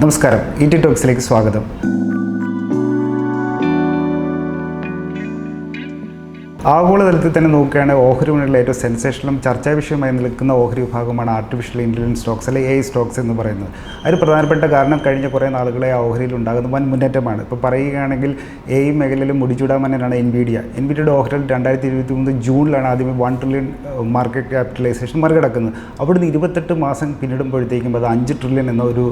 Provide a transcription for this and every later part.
നമസ്കാരം. E T ടോക്സിലേക്ക് സ്വാഗതം. ആഗോളതലത്തിൽ തന്നെ നോക്കുകയാണെങ്കിൽ ഓഹരി വിപണികളിലെ ഏറ്റവും സെൻസേഷനും ചർച്ചാ വിഷയമായി നിൽക്കുന്ന ഓഹരി വിഭാഗമാണ് ആർട്ടിഫിഷ്യൽ ഇന്റലിജൻസ് സ്റ്റോക്സ് അല്ലെങ്കിൽ എ സ്റ്റോക്സ് എന്ന് പറയുന്നത്. അതിന് പ്രധാനപ്പെട്ട കാരണം കഴിഞ്ഞ കുറേ നാളുകളെ ആ ഓഹരിയിൽ ഉണ്ടാകുന്ന വൻ മുന്നേറ്റമാണ്. ഇപ്പോൾ പറയുകയാണെങ്കിൽ എ മേഖലയിൽ മുടിചൂടാമന്നനാണ് എൻവിഡിയ എൻവിഡിയുടെ ഓഹരിയിൽ രണ്ടായിരത്തി ഇരുപത്തി മൂന്ന് ജൂണിലാണ് ആദ്യമേ വൺ ട്രില്യൺ മാർക്കറ്റ് ക്യാപിറ്റലൈസേഷൻ മറികടക്കുന്നത്. അവിടുന്ന് ഇരുപത്തെട്ട് മാസം പിന്നിടുമ്പോഴത്തേക്കും അത് അഞ്ച് ട്രില്യൺ എന്ന ഒരു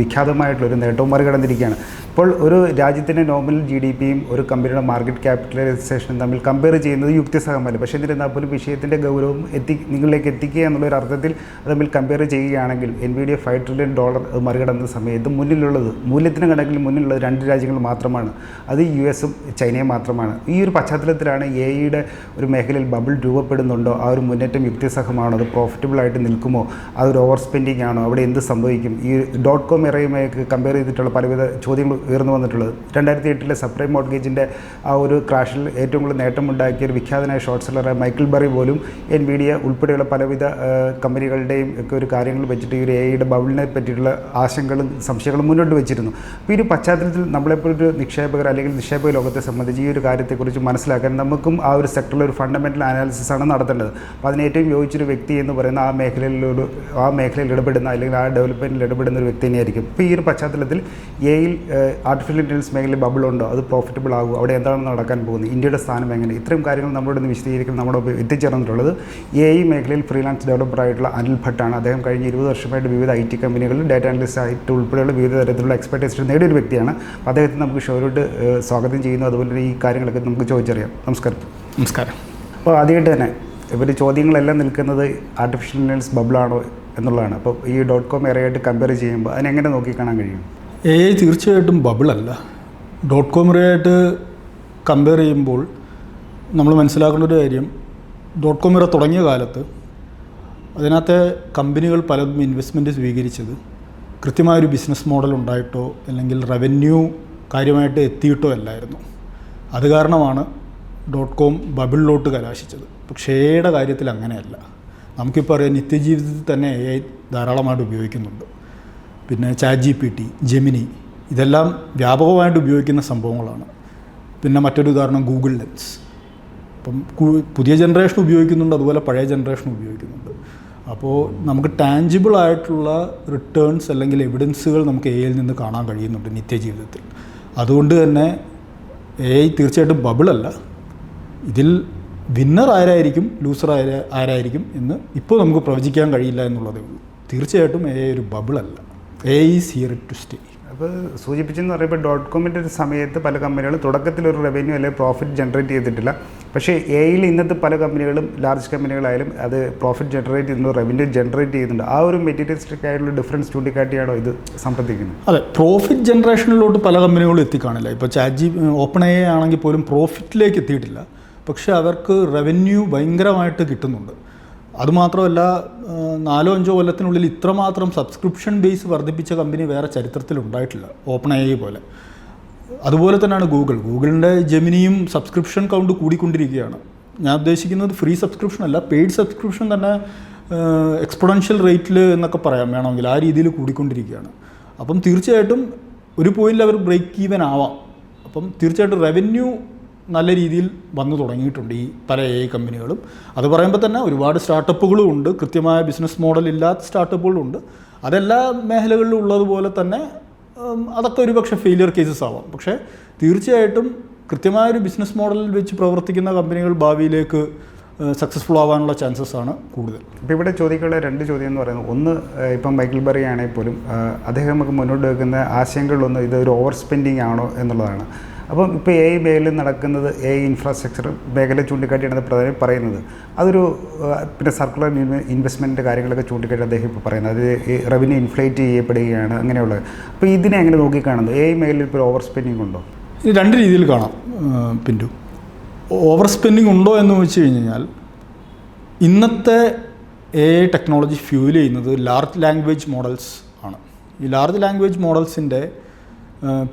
വിഖ്യാതമായിട്ടുള്ള ഒരു നേട്ടവും മറികടന്നിരിക്കുകയാണ്. ഇപ്പോൾ ഒരു രാജ്യത്തിന്റെ നോമിനൽ ജി ഡി പിയും ഒരു കമ്പനിയുടെ മാർക്കറ്റ് ക്യാപിറ്റലൈസേഷനും തമ്മിൽ കമ്പയർ ചെയ്യുന്നത് യുക്തിസഹമല്ല. പക്ഷേ എന്നിരുന്നാൽ പോലും വിഷയത്തിന്റെ ഗൗരവം എത്തി നിങ്ങളിലേക്ക് എത്തിക്കുക എന്നുള്ളൊരു അർത്ഥത്തിൽ അത് തമ്മിൽ കമ്പയർ ചെയ്യുകയാണെങ്കിൽ N B D five trillion dollar മറികടന്ന സമയത്ത് മുന്നിലുള്ളത് മൂല്യത്തിന് കണക്കിൽ മുന്നിലുള്ളത് രണ്ട് രാജ്യങ്ങൾ മാത്രമാണ്. അത് യു എസും ചൈനയും മാത്രമാണ്. ഈ ഒരു പശ്ചാത്തലത്തിലാണ് എ ഐയുടെ ഒരു മേഖലയിൽ ബബിൾ രൂപപ്പെടുന്നുണ്ടോ? ആ ഒരു മുന്നേറ്റം യുക്തിസഹമാണോ? അത് പ്രോഫിറ്റബിൾ ആയിട്ട് നിൽക്കുമോ? അതൊരു ഓവർ സ്പെൻഡിങ് ആണോ? അവിടെ എന്ത് സംഭവിക്കും? ഈ ഡോട്ട് കോം ഇറയുമായി കമ്പയർ ചെയ്തിട്ടുള്ള പലവിധ ചോദ്യങ്ങൾ ഉയർന്നു വന്നിട്ടുള്ളത്. രണ്ടായിരത്തി എട്ടിലെ സപ്രൈം മോർഗേജിന്റെ ആ ഒരു ക്രാഷിൽ ഏറ്റവും കൂടുതൽ നേട്ടമുണ്ടാക്കിയ ഒരു വിഖ്യാതനായ ഷോർട്ട് സെല്ലറായ മൈക്കിൾ ബറി പോലും എൻ വി ഡിയ ഉൾപ്പെടെയുള്ള പലവിധ കമ്പനികളുടെയും ഒക്കെ ഒരു കാര്യങ്ങൾ വെച്ചിട്ട് ഈ ഒരു എ ഐയുടെ ബബിളിനെ പറ്റിയിട്ടുള്ള ആശങ്കകളും സംശയങ്ങളും മുന്നോട്ട് വെച്ചിരുന്നു. അപ്പോൾ ഈ ഒരു പശ്ചാത്തലത്തിൽ നമ്മളെപ്പോഴൊരു നിക്ഷേപകർ അല്ലെങ്കിൽ നിക്ഷേപക ലോകത്തെ സംബന്ധിച്ച് ഈ ഒരു കാര്യത്തെക്കുറിച്ച് മനസ്സിലാക്കാൻ നമുക്കും ആ ഒരു സെക്ടറിൽ ഒരു ഫണ്ടമെന്റൽ അനാലിസിസ് ആണ് നടത്തേണ്ടത്. അപ്പോൾ അതിന് ഏറ്റവും യോജിച്ചൊരു വ്യക്തി എന്ന് പറയുന്ന ആ മേഖലയിലൊരു ആ മേഖലയിൽ ഇടപെടുന്ന അല്ലെങ്കിൽ ആ ഡെവലപ്മെന്റിൽ ഇടപെടുന്ന ഒരു വ്യക്തി തന്നെയായിരിക്കും. ഇപ്പോൾ ഈ ഒരു പശ്ചാത്തലത്തിൽ എയിൽ ആർട്ടിഫിഷ്യൽ ഇന്റലിജൻസ് മേഖലയിൽ ബബിൾ ഉണ്ടോ? അത് പ്രോഫിറ്റബിൾ ആകുമോ അവിടെ എന്താണ് നടക്കാൻ പോകുന്നത്? ഇന്ത്യയുടെ സ്ഥാനം എങ്ങനെ? ഇത്രയും കാര്യങ്ങൾ നമ്മളോട് ഇന്ന് വിശദീകരിക്കും നമ്മുടെ എത്തിച്ചേർന്നിട്ടുള്ളത് എ ഐ മേഖലയിൽ ഫ്രീലാൻസ് ഡെവലപ്പർ ആയിട്ടുള്ള അനിൽ ഭട്ടാണ് അദ്ദേഹം കഴിഞ്ഞ ഇരുപത് വർഷമായിട്ട് വിവിധ ഐ ടി കമ്പനികളിൽ ഡാറ്റ അനലിസ്റ്റ് ആയിട്ട് ഉൾപ്പെടെയുള്ള വിവിധ തരത്തിലുള്ള എക്സ്പെർട്ടൈസ് നേടിയൊരു വ്യക്തിയാണ്. അപ്പോൾ അദ്ദേഹത്തെ നമുക്ക് ഷോയിലോട്ട് സ്വാഗതം ചെയ്യുന്നു. അതുപോലെ തന്നെ ഈ കാര്യങ്ങളൊക്കെ നമുക്ക് ചോദിച്ചറിയാം. നമസ്കാരം. നമസ്കാരം. അപ്പോൾ ആദ്യമായിട്ട് തന്നെ ഇവർ ചോദ്യങ്ങളെല്ലാം നിൽക്കുന്നത് ആർട്ടിഫിഷ്യൽ ഇന്റലിജൻസ് ബബിളാണോ എന്നുള്ളതാണ്. അപ്പോൾ ഈ ഡോട്ട് കോം എറയായിട്ട് കമ്പയർ ചെയ്യുമ്പോൾ അതിനെങ്ങനെ നോക്കിക്കാണാൻ കഴിയും? എ ഐ തീർച്ചയായിട്ടും ബബിളല്ല ഡോട്ട് കോം ആയിട്ട് കമ്പയർ ചെയ്യുമ്പോൾ നമ്മൾ മനസ്സിലാക്കേണ്ട ഒരു കാര്യം ഡോട്ട് കോം ഇറ തുടങ്ങിയ കാലത്ത് അതിനകത്തെ കമ്പനികൾ പലതും ഇൻവെസ്റ്റ്മെന്റ് സ്വീകരിച്ചത് കൃത്യമായൊരു ബിസിനസ് മോഡൽ ഉണ്ടായിട്ടോ അല്ലെങ്കിൽ റവന്യൂ കാര്യമായിട്ട് എത്തിയിട്ടോ അല്ലായിരുന്നു. അത് കാരണമാണ് ഡോട്ട് കോം ബബിളിലോട്ട് കലാശിച്ചത്. പക്ഷേ എയുടെ കാര്യത്തിൽ അങ്ങനെയല്ല. നമുക്കിപ്പോൾ അറിയാം നിത്യജീവിതത്തിൽ തന്നെ എ ഐ ധാരാളമായിട്ട് ഉപയോഗിക്കുന്നുണ്ട്. പിന്നെ chat G P T Gemini ഇതെല്ലാം വ്യാപകമായിട്ട് ഉപയോഗിക്കുന്ന സംഭവങ്ങളാണ്. പിന്നെ മറ്റൊരു ഉദാഹരണം ഗൂഗിൾ ലെൻസ് അപ്പം പുതിയ ജനറേഷൻ ഉപയോഗിക്കുന്നുണ്ട് അതുപോലെ പഴയ ജനറേഷൻ ഉപയോഗിക്കുന്നുണ്ട്. അപ്പോൾ നമുക്ക് ടാഞ്ചിബിൾ ആയിട്ടുള്ള റിട്ടേൺസ് അല്ലെങ്കിൽ എവിഡൻസുകൾ നമുക്ക് എയിൽ നിന്ന് കാണാൻ കഴിയുന്നുണ്ട് നിത്യജീവിതത്തിൽ. അതുകൊണ്ട് തന്നെ എ ഐ തീർച്ചയായിട്ടും ബബിളല്ല ഇതിൽ വിന്നർ ആരായിരിക്കും ലൂസർ ആര ആരായിരിക്കും എന്ന് ഇപ്പോൾ നമുക്ക് പ്രവചിക്കാൻ കഴിയില്ല എന്നുള്ളതേ ഉള്ളൂ. തീർച്ചയായിട്ടും എ ഐ ഒരു ബബിളല്ല A is here to stay അപ്പോൾ സൂചിപ്പിച്ചെന്ന് പറയുമ്പോൾ ഡോട്ട് കോമിന്റെ ഒരു സമയത്ത് പല കമ്പനികളും തുടക്കത്തിൽ ഒരു റവന്യൂ അല്ലെങ്കിൽ പ്രോഫിറ്റ് ജനറേറ്റ് ചെയ്തിട്ടില്ല. പക്ഷേ എയിൽ ഇന്നത്തെ പല കമ്പനികളും ലാർജ് കമ്പനികളായാലും അത് പ്രോഫിറ്റ് ജനറേറ്റ് ചെയ്യുന്നു റവന്യൂ ജനറേറ്റ് ചെയ്യുന്നുണ്ട്. ആ ഒരു മെറ്റീരിയലിസ്റ്റിക് ആയിട്ടുള്ള ഡിഫറൻസ് ചൂണ്ടിക്കാട്ടിയാണോ ഇത് സംബന്ധിക്കുന്നത്? അതെ പ്രോഫിറ്റ് ജനറേഷനിലോട്ട് പല കമ്പനികളും എത്തിക്കാണില്ല. ഇപ്പോൾ ചാറ്റ് ജി ഓപ്പൺ എ ആണെങ്കിൽ പോലും പ്രോഫിറ്റിലേക്ക് എത്തിയിട്ടില്ല. പക്ഷേ അവർക്ക് റവന്യൂ ഭയങ്കരമായിട്ട് കിട്ടുന്നുണ്ട്. അതുമാത്രമല്ല നാലോ അഞ്ചോ കൊല്ലത്തിനുള്ളിൽ ഇത്രമാത്രം സബ്സ്ക്രിപ്ഷൻ ബേസ് വർദ്ധിപ്പിച്ച കമ്പനി വേറെ ചരിത്രത്തിൽ ഉണ്ടായിട്ടില്ല ഓപ്പൺ ഐ പോലെ. അതുപോലെ തന്നെയാണ് ഗൂഗിൾ. ഗൂഗിളിന്റെ ജെമിനിയും സബ്സ്ക്രിപ്ഷൻ കൗണ്ട് കൂടിക്കൊണ്ടിരിക്കുകയാണ്. ഞാൻ ഉദ്ദേശിക്കുന്നത് ഫ്രീ സബ്സ്ക്രിപ്ഷൻ അല്ല പെയ്ഡ് സബ്സ്ക്രിപ്ഷൻ തന്നെ എക്സ്പൊണൻഷ്യൽ റേറ്റിൽ എന്നൊക്കെ പറയാം. വേണമെങ്കിൽ ആ രീതിയിൽ കൂടിക്കൊണ്ടിരിക്കുകയാണ്. അപ്പം തീർച്ചയായിട്ടും ഒരു പോയിന്റിൽ അവർ ബ്രേക്ക് ഈവൻ ആവാം. അപ്പം തീർച്ചയായിട്ടും റവന്യൂ നല്ല രീതിയിൽ വന്നു തുടങ്ങിയിട്ടുണ്ട് ഈ പല എ കമ്പനികളും. അത് പറയുമ്പോൾ തന്നെ ഒരുപാട് സ്റ്റാർട്ടപ്പുകളും ഉണ്ട്. കൃത്യമായ ബിസിനസ് മോഡൽ ഇല്ലാത്ത സ്റ്റാർട്ടപ്പുകളും ഉണ്ട്. അതെല്ലാ മേഖലകളിലും ഉള്ളതുപോലെ തന്നെ അതൊക്കെ ഒരുപക്ഷെ ഫെയിലിയർ കേസസ് ആവാം. പക്ഷേ തീർച്ചയായിട്ടും കൃത്യമായൊരു ബിസിനസ് മോഡലിൽ വെച്ച് പ്രവർത്തിക്കുന്ന കമ്പനികൾ ഭാവിയിലേക്ക് സക്സസ്ഫുൾ ആവാനുള്ള ചാൻസസ് ആണ് കൂടുതൽ. ഇപ്പോൾ ഇവിടെ ചോദിക്കാനുള്ള രണ്ട് ചോദ്യം എന്ന് പറയുന്നത്. ഒന്ന് ഇപ്പം മൈക്കിൾ ബറി ആണെങ്കിൽ പോലും അദ്ദേഹം നമുക്ക് മുന്നോട്ട് വെക്കുന്ന ആശയങ്ങളിലൊന്ന് ഇത് ഒരു ഓവർ സ്പെൻഡിങ് ആണോ എന്നുള്ളതാണ്. അപ്പം ഇപ്പോൾ എ ഐ മേഖലയിൽ നടക്കുന്നത് എ ഐ ഇൻഫ്രാസ്ട്രക്ചർ മേഖല ചൂണ്ടിക്കാട്ടിയാണ് പ്രധാനം പറയുന്നത്. അതൊരു പിന്നെ സർക്കുലർ ഇൻവെസ്റ്റ്മെന്റിന്റെ കാര്യങ്ങളൊക്കെ ചൂണ്ടിക്കാട്ടി അദ്ദേഹം ഇപ്പോൾ പറയുന്നത്. അത് റവന്യൂ ഇൻഫ്ലേറ്റ് ചെയ്യപ്പെടുകയാണ് അങ്ങനെയുള്ളത്. അപ്പോൾ ഇതിനെ എങ്ങനെ നോക്കിക്കാണുന്നത്? എ ഐ മേഖലയിൽ ഇപ്പോൾ ഓവർ സ്പെൻഡിങ് ഉണ്ടോ? ഇത് രണ്ട് രീതിയിൽ കാണാം പിന്റു. ഓവർ സ്പെൻഡിങ് ഉണ്ടോ എന്ന് വെച്ച് കഴിഞ്ഞാൽ ഇന്നത്തെ എ ഐ ടെക്നോളജി ഫ്യൂൽ ചെയ്യുന്നത് ലാർജ് ലാംഗ്വേജ് മോഡൽസ് ആണ്. ഈ ലാർജ് ലാംഗ്വേജ് മോഡൽസിന്റെ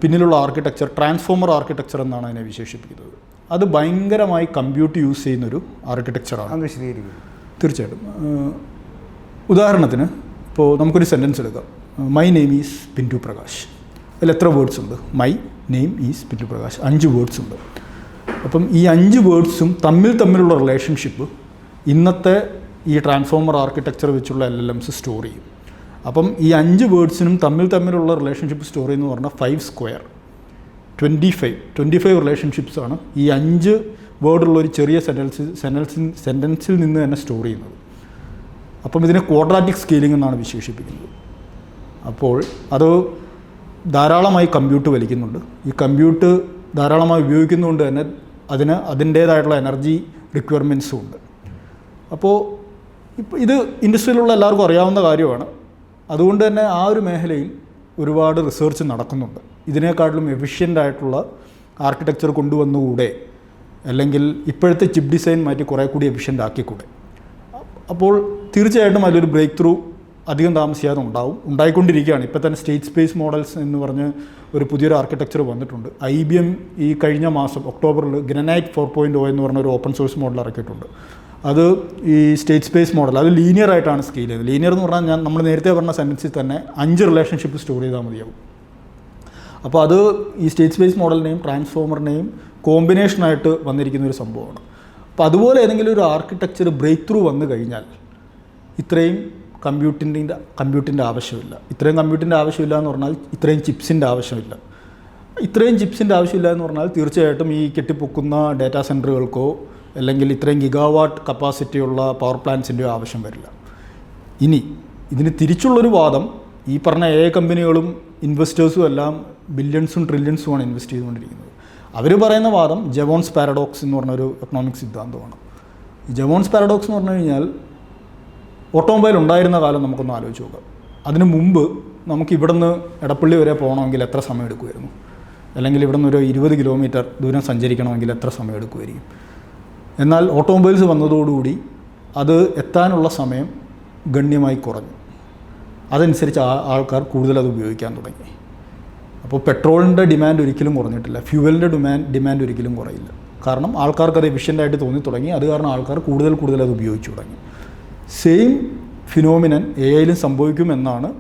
പിന്നിലുള്ള ആർക്കിടെക്ചർ ട്രാൻസ്ഫോമർ ആർക്കിടെക്ചർ എന്നാണ് അതിനെ വിശേഷിപ്പിക്കുന്നത്. അത് ഭയങ്കരമായി കമ്പ്യൂട്ടർ യൂസ് ചെയ്യുന്നൊരു ആർക്കിടെക്ചറാണ് വിശദീകരിക്കും. തീർച്ചയായിട്ടും. ഉദാഹരണത്തിന് ഇപ്പോൾ നമുക്കൊരു സെന്റൻസ് എടുക്കാം. My name is Pintu Prakash അതിൽ എത്ര വേർഡ്സ് ഉണ്ട്? My name is Pintu Prakash അഞ്ച് വേർഡ്സ് ഉണ്ട്. അപ്പം ഈ അഞ്ച് വേർഡ്സും തമ്മിൽ തമ്മിലുള്ള റിലേഷൻഷിപ്പ് ഇന്നത്തെ ഈ ട്രാൻസ്ഫോമർ ആർക്കിടെക്ചർ വെച്ചുള്ള എൽ എൽ എംസ് സ്റ്റോർ ചെയ്യും. അപ്പം ഈ അഞ്ച് വേർഡ്സിനും തമ്മിൽ തമ്മിലുള്ള റിലേഷൻഷിപ്പ് സ്റ്റോറി എന്ന് പറഞ്ഞാൽ five square twenty five twenty five റിലേഷൻഷിപ്സാണ് ഈ അഞ്ച് വേർഡുള്ള ഒരു ചെറിയ സെന്റൻസ് സെന്റൻസിൽ സെന്റൻസിൽ നിന്ന് തന്നെ സ്റ്റോർ ചെയ്യുന്നത്. അപ്പം ഇതിനെ ക്വാഡ്രാറ്റിക് സ്കെയിലിംഗ് എന്നാണ് വിശേഷിപ്പിക്കുന്നത്. അപ്പോൾ അത് ധാരാളമായി കമ്പ്യൂട്ട് വലിക്കുന്നുണ്ട്. ഈ കമ്പ്യൂട്ട് ധാരാളമായി ഉപയോഗിക്കുന്നതുകൊണ്ട് തന്നെ അതിന് അതിന്റേതായിട്ടുള്ള എനർജി റിക്വയർമെന്റ്സും ഉണ്ട്. അപ്പോൾ ഇപ്പോൾ ഇത് ഇൻഡസ്ട്രിയിലുള്ള എല്ലാവർക്കും അറിയാവുന്ന കാര്യമാണ്. അതുകൊണ്ട് തന്നെ ആ ഒരു മേഖലയിൽ ഒരുപാട് റിസർച്ച് നടക്കുന്നുണ്ട്. ഇതിനേക്കാട്ടിലും എഫിഷ്യന്റ് ആയിട്ടുള്ള ആർക്കിടെക്ചർ കൊണ്ടുവന്നുകൂടെ? അല്ലെങ്കിൽ ഇപ്പോഴത്തെ ചിപ്പ് ഡിസൈൻ മാറ്റി കുറേ കൂടി എഫിഷ്യന്റ് ആക്കിക്കൂടെ? അപ്പോൾ തീർച്ചയായിട്ടും അതിലൊരു ബ്രേക്ക് ത്രൂ അധികം താമസിയാതെ ഉണ്ടാവും. ഉണ്ടായിക്കൊണ്ടിരിക്കുകയാണ്. ഇപ്പോൾ തന്നെ സ്റ്റേറ്റ് സ്പേസ് മോഡൽസ് എന്ന് പറഞ്ഞ് ഒരു പുതിയൊരു ആർക്കിടെക്ചർ വന്നിട്ടുണ്ട്. ഐ ബി എം ഈ കഴിഞ്ഞ മാസം ഒക്ടോബറിൽ ഗ്രനൈറ്റ് ഫോർ പോയിന്റ് ഒ എന്ന് പറഞ്ഞ ഒരു ഓപ്പൺ സോഴ്സ് മോഡൽ ഇറക്കിയിട്ടുണ്ട്. അത് ഈ സ്റ്റേറ്റ് സ്പേസ് മോഡൽ അത് ലീനിയർ ആയിട്ടാണ് സ്കെയിൽ ചെയ്തത്. ലീനിയർ എന്ന് പറഞ്ഞാൽ ഞാൻ നമ്മൾ നേരത്തെ പറഞ്ഞ സെന്റൻസിൽ തന്നെ അഞ്ച് റിലേഷൻഷിപ്പ് സ്റ്റോർ ചെയ്താൽ മതിയാവും. അപ്പോൾ അത് ഈ സ്റ്റേറ്റ് സ്പേസ് മോഡലിനെയും ട്രാൻസ്ഫോമറിനെയും കോമ്പിനേഷനായിട്ട് വന്നിരിക്കുന്ന ഒരു സംഭവമാണ്. അപ്പോൾ അതുപോലെ ഏതെങ്കിലും ഒരു ആർക്കിടെക്ചർ ബ്രേക്ക് ത്രൂ വന്നു കഴിഞ്ഞാൽ ഇത്രയും കമ്പ്യൂട്ടിന്റെ കമ്പ്യൂട്ടിന്റെ ആവശ്യമില്ല. ഇത്രയും കമ്പ്യൂട്ടിന്റെ ആവശ്യമില്ല എന്ന് പറഞ്ഞാൽ ഇത്രയും ചിപ്സിന്റെ ആവശ്യമില്ല. ഇത്രയും ചിപ്സിന്റെ ആവശ്യമില്ല എന്ന് പറഞ്ഞാൽ തീർച്ചയായിട്ടും ഈ കെട്ടിപ്പൊക്കുന്ന ഡാറ്റാ സെന്ററുകൾക്കോ അല്ലെങ്കിൽ ഇത്രയും ഗിഗാവാട്ട് കപ്പാസിറ്റിയുള്ള പവർ പ്ലാന്റ്സിന്റെയോ ആവശ്യം വരില്ല. ഇനി ഇതിന് തിരിച്ചുള്ളൊരു വാദം ഈ പറഞ്ഞ എ കമ്പനികളും ഇൻവെസ്റ്റേഴ്സും എല്ലാം ബില്യൺസും ട്രില്യൺസുമാണ് ഇൻവെസ്റ്റ് ചെയ്തുകൊണ്ടിരിക്കുന്നത്. അവർ പറയുന്ന വാദം ജവോൺസ് പാരഡോക്സ് എന്ന് പറഞ്ഞൊരു എക്കണോമിക് സിദ്ധാന്തമാണ്. ജവോൺസ് പാരഡോക്സ് എന്ന് പറഞ്ഞു കഴിഞ്ഞാൽ ഓട്ടോമൊബൈൽ ഉണ്ടായിരുന്ന കാലം നമുക്കൊന്ന് ആലോചിച്ച് നോക്കാം. അതിന് മുമ്പ് നമുക്ക് ഇവിടുന്ന് എടപ്പള്ളി വരെ പോകണമെങ്കിൽ എത്ര സമയം എടുക്കുമായിരുന്നു? അല്ലെങ്കിൽ ഇവിടുന്ന് ഒരു ഇരുപത് കിലോമീറ്റർ ദൂരം സഞ്ചരിക്കണമെങ്കിൽ എത്ര സമയം എടുക്കുമായിരിക്കും? എന്നാൽ ഓട്ടോമൊബൈൽസ് വന്നതോടുകൂടി അത് എത്താനുള്ള സമയം ഗണ്യമായി കുറഞ്ഞു. അതനുസരിച്ച് ആൾക്കാർ കൂടുതൽ അത് ഉപയോഗിക്കാൻ തുടങ്ങി. അപ്പോൾ പെട്രോളിന്റെ ഡിമാൻഡ് ഒരിക്കലും കുറഞ്ഞിട്ടില്ല. ഫ്യൂവലിന്റെ ഡിമാൻഡ് ഡിമാൻഡ് ഒരിക്കലും കുറയില്ല. കാരണം ആൾക്കാർക്ക് അത് എഫിഷ്യന്റായിട്ട് തോന്നി തുടങ്ങി. അത് കാരണം ആൾക്കാർ കൂടുതൽ കൂടുതൽ അത് ഉപയോഗിച്ചു തുടങ്ങി. സെയിം ഫിനോമിനൻ എ ഐയിലും സംഭവിക്കുമെന്നാണ്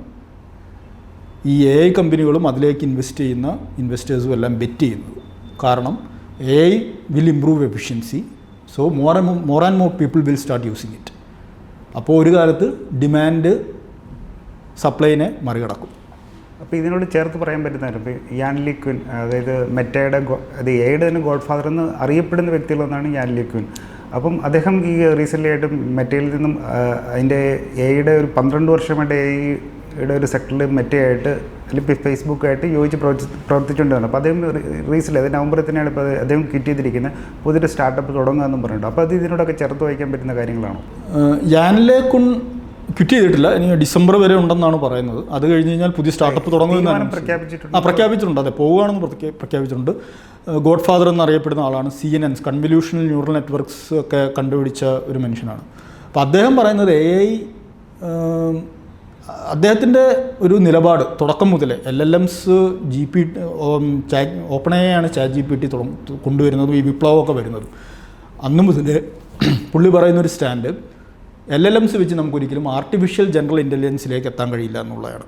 ഈ എ ഐ കമ്പനികളും അതിലേക്ക് ഇൻവെസ്റ്റ് ചെയ്യുന്ന ഇൻവെസ്റ്റേഴ്സും എല്ലാം ബെറ്റ് ചെയ്യുന്നത്. കാരണം A I will improve efficiency so more and more and more people will start using it അപ്പോൾ ഒരു കാലത്ത് ഡിമാൻഡ് സപ്ലൈനെ മറികടക്കും. അപ്പോൾ ഇതിനോട് ചേർത്ത് പറയാൻ പറ്റുന്ന കാര്യം ഇപ്പോൾ യാൻ ലിക്വിൻ അതായത് മെറ്റയുടെ അത് എയുടെ തന്നെ ഗോഡ് ഫാദർ എന്ന് അറിയപ്പെടുന്ന വ്യക്തികളൊന്നാണ് യാൻ ലിക്വിൻ അപ്പം അദ്ദേഹം ഈ റീസെന്റ്ലി ആയിട്ട് മെറ്റയിൽ നിന്നും അതിന്റെ എയുടെ ഒരു പന്ത്രണ്ട് വർഷമായിട്ട് എയുടെ ഒരു സെക്ടറിൽ മെറ്റയായിട്ട് അല്ലെങ്കിൽ ഫേസ്ബുക്കായിട്ട് യോജിച്ച് പ്രവർത്തി പ്രവർത്തിച്ചുകൊണ്ടാണ് അപ്പോൾ അദ്ദേഹം റീസെന്റ് അത് നവംബറിൽ തന്നെയാണ് ഇപ്പോൾ അദ്ദേഹം കിറ്റ് ചെയ്തിരിക്കുന്നത് പുതിയൊരു സ്റ്റാർട്ടപ്പ് തുടങ്ങുകയെന്നും പറഞ്ഞിട്ടുണ്ട്. അപ്പോൾ അത് ഇതിനോടൊക്കെ ചേർത്ത് വയ്ക്കാൻ പറ്റുന്ന കാര്യങ്ങളാണോ? യാനിലേക്കുൺ ക്വിറ്റ് ചെയ്തിട്ടില്ല. ഇനി ഡിസംബർ വരെ ഉണ്ടെന്നാണ് പറയുന്നത്. അത് കഴിഞ്ഞ് കഴിഞ്ഞാൽ പുതിയ സ്റ്റാർട്ടപ്പ് തുടങ്ങുമെന്നാണ് പ്രഖ്യാപിച്ചിട്ടുണ്ട്. ആ പ്രഖ്യാപിച്ചിട്ടുണ്ട്. അതെ പോവുകയാണെന്ന് പ്രഖ്യാപിച്ചിട്ടുണ്ട്. ഗോഡ് ഫാദർ എന്നറിയപ്പെടുന്ന ആളാണ്. C N Ns convolutional neural networks ഒക്കെ കണ്ടുപിടിച്ച ഒരു മനുഷ്യനാണ്. അപ്പോൾ അദ്ദേഹം പറയുന്നത് എ ഐ അദ്ദേഹത്തിന്റെ ഒരു നിലപാട് തുടക്കം മുതൽ L L Ms G P open A ആണ് ചാറ്റ് ജി പി ടി കൊണ്ടുവരുന്നതും ഈ വിപ്ലവമൊക്കെ വരുന്നതും. അന്ന് മുതൽ പുള്ളി പറയുന്ന ഒരു സ്റ്റാൻഡ് എൽ എൽ എംസ് വെച്ച് നമുക്കൊരിക്കലും ആർട്ടിഫിഷ്യൽ ജനറൽ ഇന്റലിജൻസിലേക്ക് എത്താൻ കഴിയില്ല എന്നുള്ളതാണ്.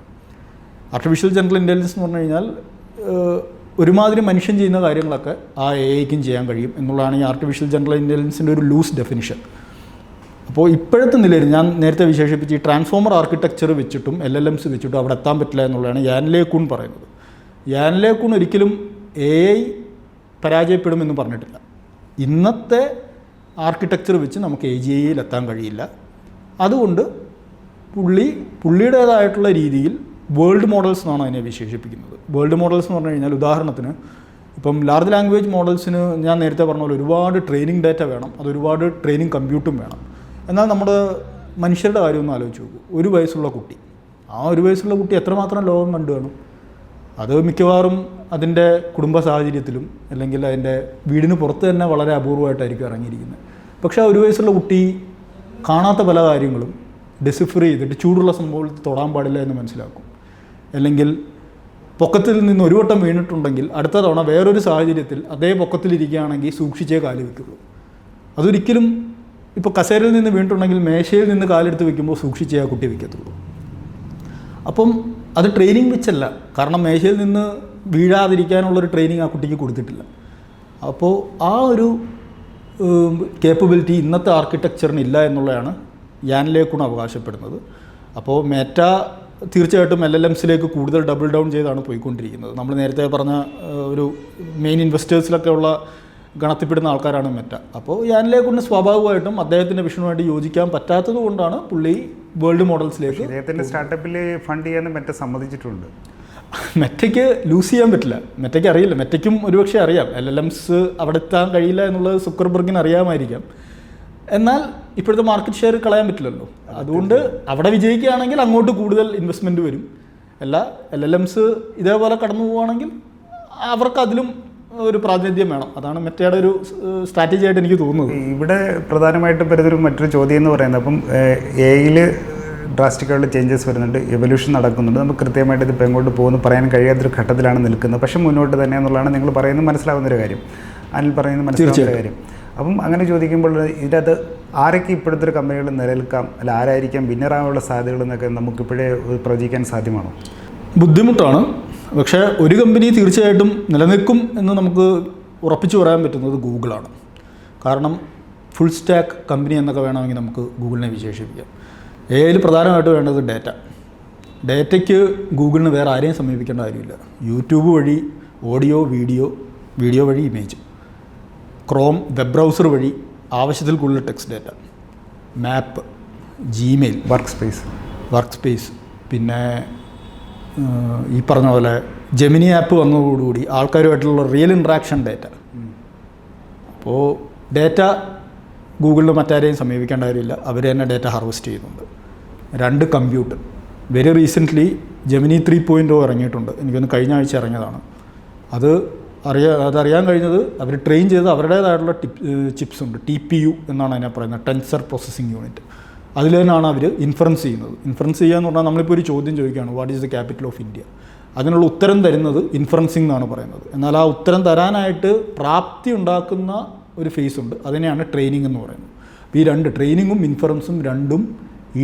ആർട്ടിഫിഷ്യൽ ജനറൽ ഇന്റലിജൻസ് എന്ന് പറഞ്ഞു കഴിഞ്ഞാൽ ഒരുമാതിരി മനുഷ്യൻ ചെയ്യുന്ന കാര്യങ്ങളൊക്കെ ആ എ ഐക്കും ചെയ്യാൻ കഴിയും എന്നുള്ളതാണ് ഈ ആർട്ടിഫിഷ്യൽ ജനറൽ ഇന്റലിജൻസിന്റെ ഒരു ലൂസ് ഡെഫിനിഷൻ അപ്പോൾ ഇപ്പോഴത്തെ നിലയിൽ ഞാൻ നേരത്തെ വിശേഷിപ്പിച്ച് ഈ ട്രാൻസ്ഫോമർ ആർക്കിടെക്ചർ വെച്ചിട്ടും എൽ എൽ എംസ് വെച്ചിട്ടും അവിടെ എത്താൻ പറ്റില്ല എന്നുള്ളതാണ് യാൻലേക്കൂൺ പറയുന്നത്. യാൻലേക്കൂൺ ഒരിക്കലും എ ഐ പരാജയപ്പെടുമെന്ന് പറഞ്ഞിട്ടില്ല. ഇന്നത്തെ ആർക്കിടെക്ചർ വെച്ച് നമുക്ക് എ ജി ഐയിൽ എത്താൻ കഴിയില്ല. അതുകൊണ്ട് പുള്ളി പുള്ളിയുടേതായിട്ടുള്ള രീതിയിൽ വേൾഡ് മോഡൽസ് എന്നാണ് അതിനെ വിശേഷിപ്പിക്കുന്നത്. വേൾഡ് മോഡൽസ് എന്ന് പറഞ്ഞു കഴിഞ്ഞാൽ ഉദാഹരണത്തിന് ഇപ്പം ലാർജ് ലാംഗ്വേജ് മോഡൽസിന് ഞാൻ നേരത്തെ പറഞ്ഞ പോലെ ഒരുപാട് ട്രെയിനിങ് ഡാറ്റ വേണം. അത് ഒരുപാട് ട്രെയിനിങ് കമ്പ്യൂട്ടും വേണം. എന്നാൽ നമ്മുടെ മനുഷ്യരുടെ കാര്യം ഒന്ന് ആലോചിച്ച് നോക്കൂ. ഒരു വയസ്സുള്ള കുട്ടി. ആ ഒരു വയസ്സുള്ള കുട്ടി എത്രമാത്രം ലോകം കണ്ടു കാണും? അത് മിക്കവാറും അതിന്റെ കുടുംബ സാഹചര്യത്തിലും അല്ലെങ്കിൽ അതിന്റെ വീടിന് പുറത്ത് തന്നെ വളരെ അപൂർവമായിട്ടായിരിക്കും ഇറങ്ങിയിരിക്കുന്നത്. പക്ഷേ ആ ഒരു വയസ്സുള്ള കുട്ടി കാണാത്ത പല കാര്യങ്ങളും ഡിസിഫർ ചെയ്തിട്ട് ചൂടുള്ള സംഭവത്തിൽ തൊടാൻ പാടില്ല എന്ന് മനസ്സിലാക്കും. അല്ലെങ്കിൽ പൊക്കത്തിൽ നിന്ന് ഒരു വട്ടം വീണിട്ടുണ്ടെങ്കിൽ അടുത്ത തവണ വേറൊരു സാഹചര്യത്തിൽ അതേ പൊക്കത്തിലിരിക്കുകയാണെങ്കിൽ സൂക്ഷിച്ചേ കാലി വയ്ക്കുള്ളൂ അതൊരിക്കലും ഇപ്പോൾ കസേരയിൽ നിന്ന് വീണിട്ടുണ്ടെങ്കിൽ മേശയിൽ നിന്ന് കാലെടുത്ത് വെക്കുമ്പോൾ സൂക്ഷിച്ചേ ആ കുട്ടി വയ്ക്കത്തുള്ളൂ അപ്പം അത് ട്രെയിനിങ് വെച്ചല്ല. കാരണം മേശയിൽ നിന്ന് വീഴാതിരിക്കാനുള്ളൊരു ട്രെയിനിങ് ആ കുട്ടിക്ക് കൊടുത്തിട്ടില്ല. അപ്പോൾ ആ ഒരു കേപ്പബിലിറ്റി ഇന്നത്തെ ആർക്കിടെക്ചറിന് ഇല്ല എന്നുള്ളതാണ് യാനിലേക്കൂടെ അവകാശപ്പെടുന്നത്. അപ്പോൾ മേറ്റ തീർച്ചയായിട്ടും എൽ എൽ എംസിലേക്ക് കൂടുതൽ ഡബിൾ ഡൗൺ ചെയ്താണ് പോയിക്കൊണ്ടിരിക്കുന്നത്. നമ്മൾ നേരത്തെ പറഞ്ഞ ഒരു മെയിൻ ഇൻവെസ്റ്റേഴ്സിലൊക്കെ ഉള്ള ഗണത്തിൽപ്പെടുന്ന ആൾക്കാരാണ് മെറ്റ. അപ്പോൾ യാനിലെ യാനിലേക്കുണ്ട് സ്വാഭാവികമായിട്ടും അദ്ദേഹത്തിന്റെ വിഷനുമായിട്ട് യോജിക്കാൻ പറ്റാത്തത് കൊണ്ടാണ് പുള്ളി വേൾഡ് മോഡൽസിലേക്ക് അദ്ദേഹത്തിന്റെ സ്റ്റാർട്ടപ്പിൽ ഫണ്ട് ചെയ്യാനും മെറ്റ സമ്മതിച്ചിട്ടുണ്ട്. മെറ്റയ്ക്ക് ലൂസ് ചെയ്യാൻ പറ്റില്ല. മെറ്റയ്ക്ക് അറിയില്ല. മെറ്റയ്ക്കും ഒരുപക്ഷെ അറിയാം. എൽ എൽ എംസ് അവിടെ എത്താൻ കഴിയില്ല എന്നുള്ളത് സുക്കർബർഗിന് അറിയാമായിരിക്കാം. എന്നാൽ ഇപ്പോഴത്തെ മാർക്കറ്റ് ഷെയർ കളയാൻ പറ്റില്ലല്ലോ. അതുകൊണ്ട് അവിടെ വിജയിക്കുകയാണെങ്കിൽ അങ്ങോട്ട് കൂടുതൽ ഇൻവെസ്റ്റ്മെന്റ് വരും. അല്ല എൽ എൽ എംസ് ഇതേപോലെ കടന്നു പോവുകയാണെങ്കിൽ അവർക്ക് അതിലും ഒരു പ്രാതിനിധ്യം വേണം. അതാണ് മെറ്റയുടെ ഒരു സ്ട്രാറ്റജി ആയിട്ട് എനിക്ക് തോന്നുന്നത്. ഇവിടെ പ്രധാനമായിട്ടും വരുന്നൊരു മറ്റൊരു ചോദ്യം എന്ന് പറയുന്നത് അപ്പം എയിൽ ഡ്രാസ്റ്റിക്കായിട്ടുള്ള ചേഞ്ചസ് വരുന്നുണ്ട് എവല്യൂഷൻ നടക്കുന്നുണ്ട്. നമുക്ക് കൃത്യമായിട്ട് ഇതിപ്പോൾ എങ്ങോട്ട് പോകുന്നു പറയാൻ കഴിയാത്തൊരു ഘട്ടത്തിലാണ് നിൽക്കുന്നത്. പക്ഷേ മുന്നോട്ട് തന്നെ എന്നുള്ളതാണ് നിങ്ങൾ പറയുന്നത് മനസ്സിലാവുന്നൊരു കാര്യം. അനിൽ പറയുന്നത് മനസ്സിലാവുന്ന കാര്യം. അപ്പം അങ്ങനെ ചോദിക്കുമ്പോൾ ഇതിനകത്ത് ആരൊക്കെ ഇപ്പോഴത്തെ ഒരു കമ്പനികൾ നിലനിൽക്കാം? അല്ല ആരായിരിക്കാം വിന്നറാകാനുള്ള സാധ്യതകൾ എന്നൊക്കെ നമുക്കിപ്പോഴേ പ്രവചിക്കാൻ സാധ്യമാണോ? ബുദ്ധിമുട്ടാണ്. പക്ഷേ ഒരു കമ്പനി തീർച്ചയായിട്ടും നിലനിൽക്കും എന്ന് നമുക്ക് ഉറപ്പിച്ചു പറയാൻ പറ്റുന്നത് ഗൂഗിളാണ്. കാരണം ഫുൾ സ്റ്റാക്ക് കമ്പനി എന്നൊക്കെ വേണമെങ്കിൽ നമുക്ക് ഗൂഗിളിനെ വിശേഷിപ്പിക്കാം. ഏതിൽ പ്രധാനമായിട്ട് വേണ്ടത് ഡേറ്റ. ഡേറ്റയ്ക്ക് ഗൂഗിളിന് വേറെ ആരെയും സമീപിക്കേണ്ട കാര്യമില്ല. യൂട്യൂബ് വഴി ഓഡിയോ വീഡിയോ വീഡിയോ വഴി ഇമേജ്. ക്രോം വെബ് ബ്രൗസർ വഴി ആവശ്യത്തിൽ കൂടുതൽ text data. Map Gmail workspace workspace പിന്നെ ഈ പറഞ്ഞ പോലെ ജെമിനി ആപ്പ് വന്നതോടുകൂടി ആൾക്കാരുമായിട്ടുള്ള റിയൽ ഇൻട്രാക്ഷൻ ഡേറ്റ അപ്പോൾ ഡേറ്റ ഗൂഗിളിൽ മറ്റാരെയും സമീപിക്കേണ്ട കാര്യമില്ല. അവർ തന്നെ ഡേറ്റ ഹാർവെസ്റ്റ് ചെയ്യുന്നുണ്ട്. രണ്ട് computer very recently Gemini three point o ഇറങ്ങിയിട്ടുണ്ട്. എനിക്കൊന്ന് കഴിഞ്ഞ ആഴ്ച ഇറങ്ങിയതാണ്. അത് അറിയാ അതറിയാൻ കഴിഞ്ഞത് അവർ ട്രെയിൻ ചെയ്ത് അവരുടേതായിട്ടുള്ള ടിപ്പ് ചിപ്സ് ഉണ്ട്. ടി പി യു എന്നാണ് അതിനെ പറയുന്നത്. ടെൻസർ പ്രോസസ്സിംഗ് യൂണിറ്റ് അതിൽ തന്നെയാണ് അവർ ഇൻഫറൻസ് ചെയ്യുന്നത്. ഇൻഫറൻസ് ചെയ്യുക എന്ന് പറഞ്ഞാൽ നമ്മളിപ്പോൾ ഒരു ചോദ്യം ചോദിക്കുകയാണ് what is the capital of India അതിനുള്ള ഉത്തരം തരുന്നത് ഇൻഫറൻസിംഗ് എന്നാണ് പറയുന്നത്. എന്നാൽ ആ ഉത്തരം തരാനായിട്ട് പ്രാപ്തി ഉണ്ടാക്കുന്ന ഒരു ഫേസ് ഉണ്ട്. അതിനെയാണ് ട്രെയിനിങ് എന്ന് പറയുന്നത്. അപ്പോൾ ഈ രണ്ട് ട്രെയിനിങ്ങും ഇൻഫറൻസും രണ്ടും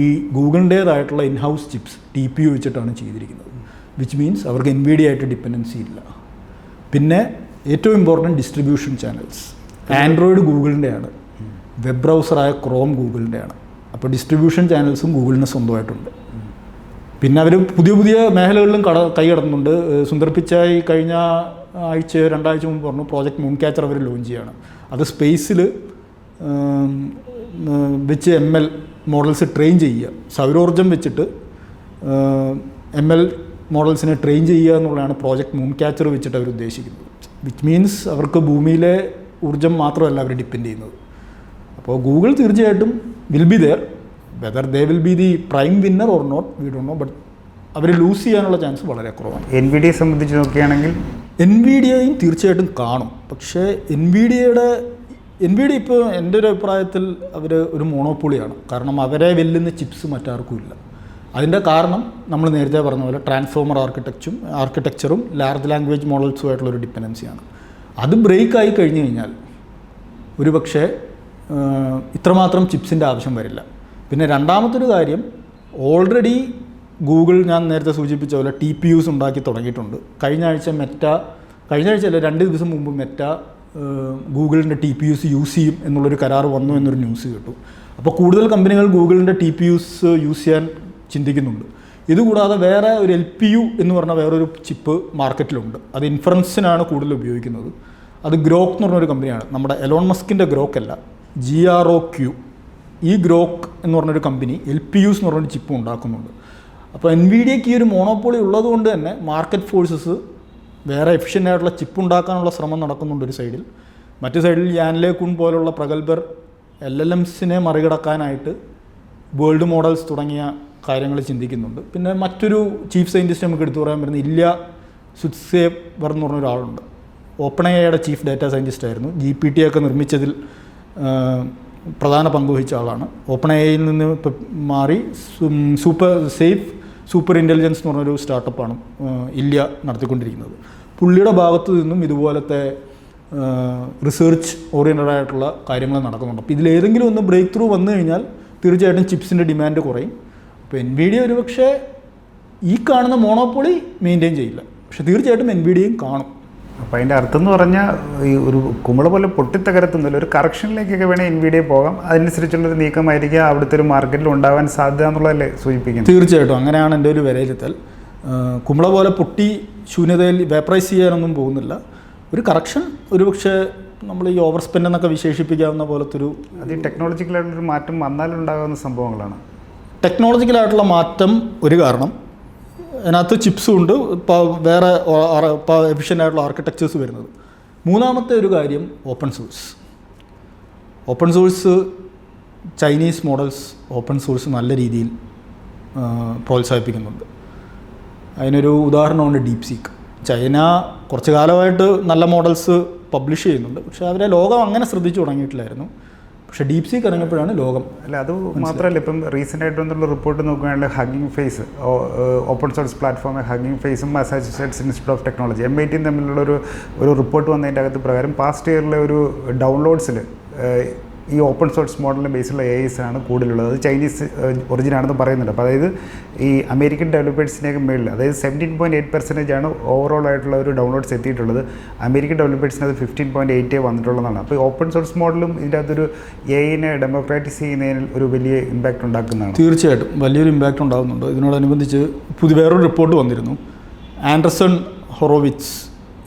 ഈ ഗൂഗിളിന്റേതായിട്ടുള്ള in house chips T P U വെച്ചിട്ടാണ് ചെയ്തിരിക്കുന്നത്. വിച്ച് മീൻസ് അവർക്ക് എൻ വി ഡി ആയിട്ട് ഡിപ്പെൻഡൻസി ഇല്ല. പിന്നെ ഏറ്റവും ഇമ്പോർട്ടന്റ് ഡിസ്ട്രിബ്യൂഷൻ ചാനൽസ് ആൻഡ്രോയിഡ് ഗൂഗിളിന്റെയാണ് വെബ് ബ്രൗസറായ ക്രോം ഗൂഗിളിന്റെയാണ് അപ്പോൾ ഡിസ്ട്രിബ്യൂഷൻ ചാനൽസും ഗൂഗിളിന് സ്വന്തമായിട്ടുണ്ട്. പിന്നെ അവർ പുതിയ പുതിയ മേഖലകളിലും കട കൈ കടന്നുണ്ട് സുന്ദർ പിച്ചായി കഴിഞ്ഞ ആഴ്ച രണ്ടാഴ്ച മുമ്പ് പറഞ്ഞു പ്രോജക്റ്റ് മൂൺ ക്യാച്ചർ അവർ ലോഞ്ച് ചെയ്യാണ്. അത് സ്പേസിൽ വെച്ച് എം എൽ മോഡൽസ് ട്രെയിൻ ചെയ്യുക. സൗരോർജം വെച്ചിട്ട് എം എൽ മോഡൽസിനെ ട്രെയിൻ ചെയ്യുക എന്നുള്ളതാണ് പ്രോജക്റ്റ് മൂൺ ക്യാച്ചർ വെച്ചിട്ട് അവർ ഉദ്ദേശിക്കുന്നത്. വിച്ച് മീൻസ് അവർക്ക് ഭൂമിയിലെ ഊർജം മാത്രമല്ല അവർ ഡിപ്പെൻഡ് ചെയ്യുന്നത്. അപ്പോൾ ഗൂഗിൾ തീർച്ചയായിട്ടും will be there whether they will be the prime winner or not we do know but our lose ചെയ്യാനുള്ള ചാൻസ് വളരെ കുറവാണ്. എൻ വി ഡിയെ സംബന്ധിച്ച് നോക്കുകയാണെങ്കിൽ? എൻ വി ഡിയയും തീർച്ചയായിട്ടും കാണും. പക്ഷേ എൻ വി ഡിയുടെ എൻ വി ഡി ഇപ്പോൾ എന്റെ ഒരു അഭിപ്രായത്തിൽ അവർ ഒരു മോണോപ്പൊളിയാണ് കാരണം അവരെ വെല്ലുന്ന ചിപ്സ് മറ്റാർക്കും ഇല്ല. അതിന്റെ കാരണം നമ്മൾ നേരത്തെ പറഞ്ഞ പോലെ ട്രാൻസ്ഫോമർ ആർക്കിടെക്ചറും ആർക്കിടെക്ചറും ലാർജ് ലാംഗ്വേജ് മോഡൽസുമായിട്ടുള്ള ഒരു ഡിപ്പെൻഡൻസിയാണ് അത് ബ്രേക്ക് ആയി കഴിഞ്ഞു കഴിഞ്ഞാൽ ഒരു പക്ഷേ ഇത്രമാത്രം ചിപ്സിന്റെ ആവശ്യം വരില്ല. പിന്നെ രണ്ടാമത്തൊരു കാര്യം ഓൾറെഡി ഗൂഗിൾ ഞാൻ നേരത്തെ സൂചിപ്പിച്ച പോലെ ടി പി യുസ് ഉണ്ടാക്കി തുടങ്ങിയിട്ടുണ്ട്. കഴിഞ്ഞ ആഴ്ച മെറ്റ കഴിഞ്ഞ ആഴ്ച അല്ല രണ്ട് ദിവസം മുമ്പ് മെറ്റ ഗൂഗിളിന്റെ ടി പി യുസ് യൂസ് ചെയ്യും എന്നുള്ളൊരു കരാർ വന്നു എന്നൊരു ന്യൂസ് കേട്ടു. അപ്പോൾ കൂടുതൽ കമ്പനികൾ ഗൂഗിളിന്റെ ടി പി യുസ് യൂസ് ചെയ്യാൻ ചിന്തിക്കുന്നുണ്ട്. ഇതുകൂടാതെ വേറെ ഒരു എൽ പി യു എന്ന് പറഞ്ഞ വേറൊരു ചിപ്പ് മാർക്കറ്റിലുണ്ട്. അത് ഇൻഫറൻസിനാണ് കൂടുതൽ ഉപയോഗിക്കുന്നത്. അത് ഗ്രോക്ക് എന്ന് പറഞ്ഞൊരു കമ്പനിയാണ്. നമ്മുടെ എലോൺ മസ്കിന്റെ ഗ്രോക്ക് അല്ല. ജി ആർ ഒ ക്യു ഈ ഗ്രോക്ക് എന്ന് പറഞ്ഞൊരു കമ്പനി എൽ പി യുസ് എന്ന് പറഞ്ഞൊരു ചിപ്പ് ഉണ്ടാക്കുന്നുണ്ട്. അപ്പോൾ എൻ വി ഡിക്ക് ഈ ഒരു മോണോപ്പൊളി ഉള്ളതുകൊണ്ട് തന്നെ മാർക്കറ്റ് ഫോഴ്സസ് വേറെ എഫിഷ്യന്റ് ആയിട്ടുള്ള ചിപ്പ് ഉണ്ടാക്കാനുള്ള ശ്രമം നടക്കുന്നുണ്ട് ഒരു സൈഡിൽ മറ്റു സൈഡിൽ യാൻലേക്കുൺ പോലുള്ള പ്രഗത്ഭർ എൽ എൽ എംസിനെ മറികടക്കാനായിട്ട് വേൾഡ് മോഡൽസ് തുടങ്ങിയ കാര്യങ്ങൾ ചിന്തിക്കുന്നുണ്ട്. പിന്നെ മറ്റൊരു ചീഫ് സയന്റിസ്റ്റ് നമുക്ക് എടുത്തു പറയാൻ പറ്റുന്ന ഇല്ല സുത്സേവർ എന്ന് പറഞ്ഞ ഒരാളുണ്ട് ഓപ്പൺ എയുടെ ചീഫ് ഡാറ്റാ സയന്റിസ്റ്റ് ആയിരുന്നു. ജി പി ടി ഒക്കെ നിർമ്മിച്ചതിൽ പ്രധാന പങ്കുവഹിച്ച ആളാണ്. ഓപ്പൺ എയിൽ നിന്ന് മാറി സൂപ്പർ സേഫ് സൂപ്പർ ഇന്റലിജൻസ് എന്ന് പറഞ്ഞൊരു സ്റ്റാർട്ടപ്പാണ് ഇല്യ നടത്തിക്കൊണ്ടിരിക്കുന്നത്. പുള്ളിയുടെ ഭാഗത്തു നിന്നും ഇതുപോലത്തെ റിസർച്ച് ഓറിയന്റഡ് ആയിട്ടുള്ള കാര്യങ്ങൾ നടക്കുന്നുണ്ട്. അപ്പോൾ ഇതിലേതെങ്കിലും ഒന്ന് ബ്രേക്ക് ത്രൂ വന്നു കഴിഞ്ഞാൽ തീർച്ചയായിട്ടും ചിപ്സിന്റെ ഡിമാൻഡ് കുറയും. അപ്പോൾ എൻ വി ഡി ഒരുപക്ഷെ ഈ കാണുന്ന മോണോപ്പൊളി മെയിന്റെയിൻ ചെയ്യില്ല. പക്ഷെ തീർച്ചയായിട്ടും എൻ ബി ഡിയും കാണും. അപ്പോൾ അതിന്റെ അർത്ഥം എന്ന് പറഞ്ഞാൽ ഈ ഒരു കുമിള പോലെ പൊട്ടിത്തകരത്തുന്നില്ല ഒരു കറക്ഷനിലേക്കൊക്കെ വേണേൽ ഇൻവീഡിയ പോകാം. അതിനനുസരിച്ചുള്ളൊരു നീക്കമായിരിക്കും. അവിടുത്തെ ഒരു മാർക്കറ്റിൽ ഉണ്ടാവാൻ സാധ്യത എന്നുള്ളതല്ലേ സൂചിപ്പിക്കുന്നത്? തീർച്ചയായിട്ടും. അങ്ങനെയാണ് എന്റെ ഒരു വിലയിരുത്തൽ. ആ, കുമ്പള പോലെ പൊട്ടി ശൂന്യതയിൽ വേപ്പറൈസ് ചെയ്യാനൊന്നും പോകുന്നില്ല. ഒരു കറക്ഷൻ ഒരു പക്ഷേ നമ്മൾ ഈ ഓവർ സ്പെൻഡ് എന്നൊക്കെ വിശേഷിപ്പിക്കാവുന്ന പോലത്തെ ഒരു അത് ഈ ടെക്നോളജിക്കലായിട്ടുള്ളൊരു മാറ്റം വന്നാലുണ്ടാകുന്ന സംഭവങ്ങളാണ്. ടെക്നോളജിക്കലായിട്ടുള്ള മാറ്റം ഒരു കാരണം. അതിനകത്ത് ചിപ്സും ഉണ്ട്. ഇപ്പോൾ വേറെ എഫിഷ്യന്റ് ആയിട്ടുള്ള ആർക്കിടെക്ചേഴ്സ് വരുന്നത്. മൂന്നാമത്തെ ഒരു കാര്യം open source open source Chinese models open source നല്ല രീതിയിൽ പ്രോത്സാഹിപ്പിക്കുന്നുണ്ട്. അതിനൊരു ഉദാഹരണമുണ്ട് ഡീപ് സീക്ക് ചൈന കുറച്ച് കാലമായിട്ട് നല്ല മോഡൽസ് പബ്ലിഷ് ചെയ്യുന്നുണ്ട്. പക്ഷേ അവരെ ലോകം അങ്ങനെ ശ്രദ്ധിച്ചു തുടങ്ങിയിട്ടില്ലായിരുന്നു. പക്ഷേ ഡീപ് സീക്ക് ഇറങ്ങിയപ്പോഴാണ് ലോകം അല്ല അത് മാത്രമല്ല ഇപ്പം റീസെന്റ് ആയിട്ട് വന്നുള്ള റിപ്പോർട്ട് നോക്കുകയാണെങ്കിൽ hugging face open source platform hugging ഫേസും Massachusetts institute of technology M I ടിയും തമ്മിലുള്ള ഒരു ഒരു റിപ്പോർട്ട് വന്നതിന്റെ അകത്ത് പ്രകാരം പാസ്റ്റ് ഇയറിലെ ഒരു ഡൗൺലോഡ്സിൽ ഈ ഓപ്പൺ സോഴ്സ് മോഡലിന് ബേസിലുള്ള എ ആണ് കൂടുതലുള്ളത്. അത് ചൈനീസ് ഒറിജിൻ ആണെന്ന് പറയുന്നുണ്ട്. അപ്പോൾ അതായത് ഈ അമേരിക്കൻ ഡെവലപ്പേഴ്സിനേക്ക് മേളിൽ അതായത് സെവന്റീൻ പോയിന്റ് എയ്റ്റ് പെർസെന്റേജ് ആണ് ഓവറോൾ ആയിട്ടുള്ള ഒരു ഡൗൺലോഡ്സ് എത്തിയിട്ടുള്ളത്. അമേരിക്കൻ ഡെവലപ്പേഴ്സിന് അത് ഫിഫ്റ്റീൻ പോയിന്റ് എയ്റ്റേ വന്നിട്ടുള്ളതാണ്. അപ്പോൾ ഓപ്പൺ സോഴ്സ് മോഡലും ഇതിന്റെ അകത്തൊരു എ ഐനെ ഡെമോക്രാറ്റൈസ് ചെയ്യുന്നതിന് ഒരു വലിയ ഇമ്പാക്റ്റ് ഉണ്ടാക്കുന്നതാണ്. തീർച്ചയായിട്ടും. വലിയൊരു ഇമ്പാക്റ്റ് ഉണ്ടാകുന്നുണ്ട് ഇതിനോടനുബന്ധിച്ച് പുതിയ വേറൊരു റിപ്പോർട്ട് വന്നിരുന്നു. Andreessen Horowitz.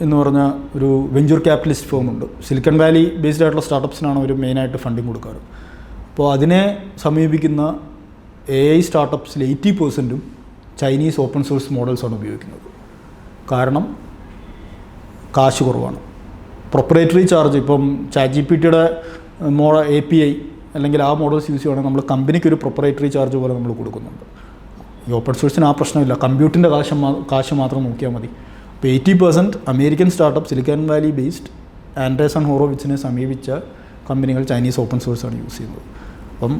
എന്ന് പറഞ്ഞ ഒരു വെഞ്ചർ ക്യാപിറ്റലിസ്റ്റ് ഫോം ഉണ്ട് സിലിക്കൺ വാലി ബേസ്ഡ് ആയിട്ടുള്ള സ്റ്റാർട്ടപ്സിനാണ് അവർ മെയിനായിട്ട് ഫണ്ടിങ് കൊടുക്കാറ്. അപ്പോൾ അതിനെ സമീപിക്കുന്ന എ ഐ സ്റ്റാർട്ടപ്സിൽ എയ്റ്റി പെർസെന്റും ചൈനീസ് ഓപ്പൺ സോഴ്സ് മോഡൽസാണ് ഉപയോഗിക്കുന്നത്. കാരണം കാശ് കുറവാണ്. പ്രൊപ്പറേറ്ററി ചാർജ് ഇപ്പം ചാറ്റ് ജി പി ടിയുടെ മോഡ എ പി ഐ അല്ലെങ്കിൽ ആ മോഡൽസ് യൂസ് ചെയ്യുകയാണെങ്കിൽ നമ്മൾ കമ്പനിക്ക് ഒരു പ്രൊപ്പറേറ്ററി ചാർജ് പോലെ നമ്മൾ കൊടുക്കുന്നുണ്ട്. ഈ ഓപ്പൺ സോഴ്സിന് ആ പ്രശ്നമില്ല. കമ്പ്യൂട്ടിന്റെ കാശ് മാ- കാശ് മാത്രം നോക്കിയാൽ മതി. അപ്പോൾ eighty percent American startup silicon valley based Andreessen ഹോറോവിച്ചിനെ സമീപിച്ച കമ്പനികൾ ചൈനീസ് ഓപ്പൺ സോഴ്സാണ് യൂസ് ചെയ്യുന്നത്. അപ്പം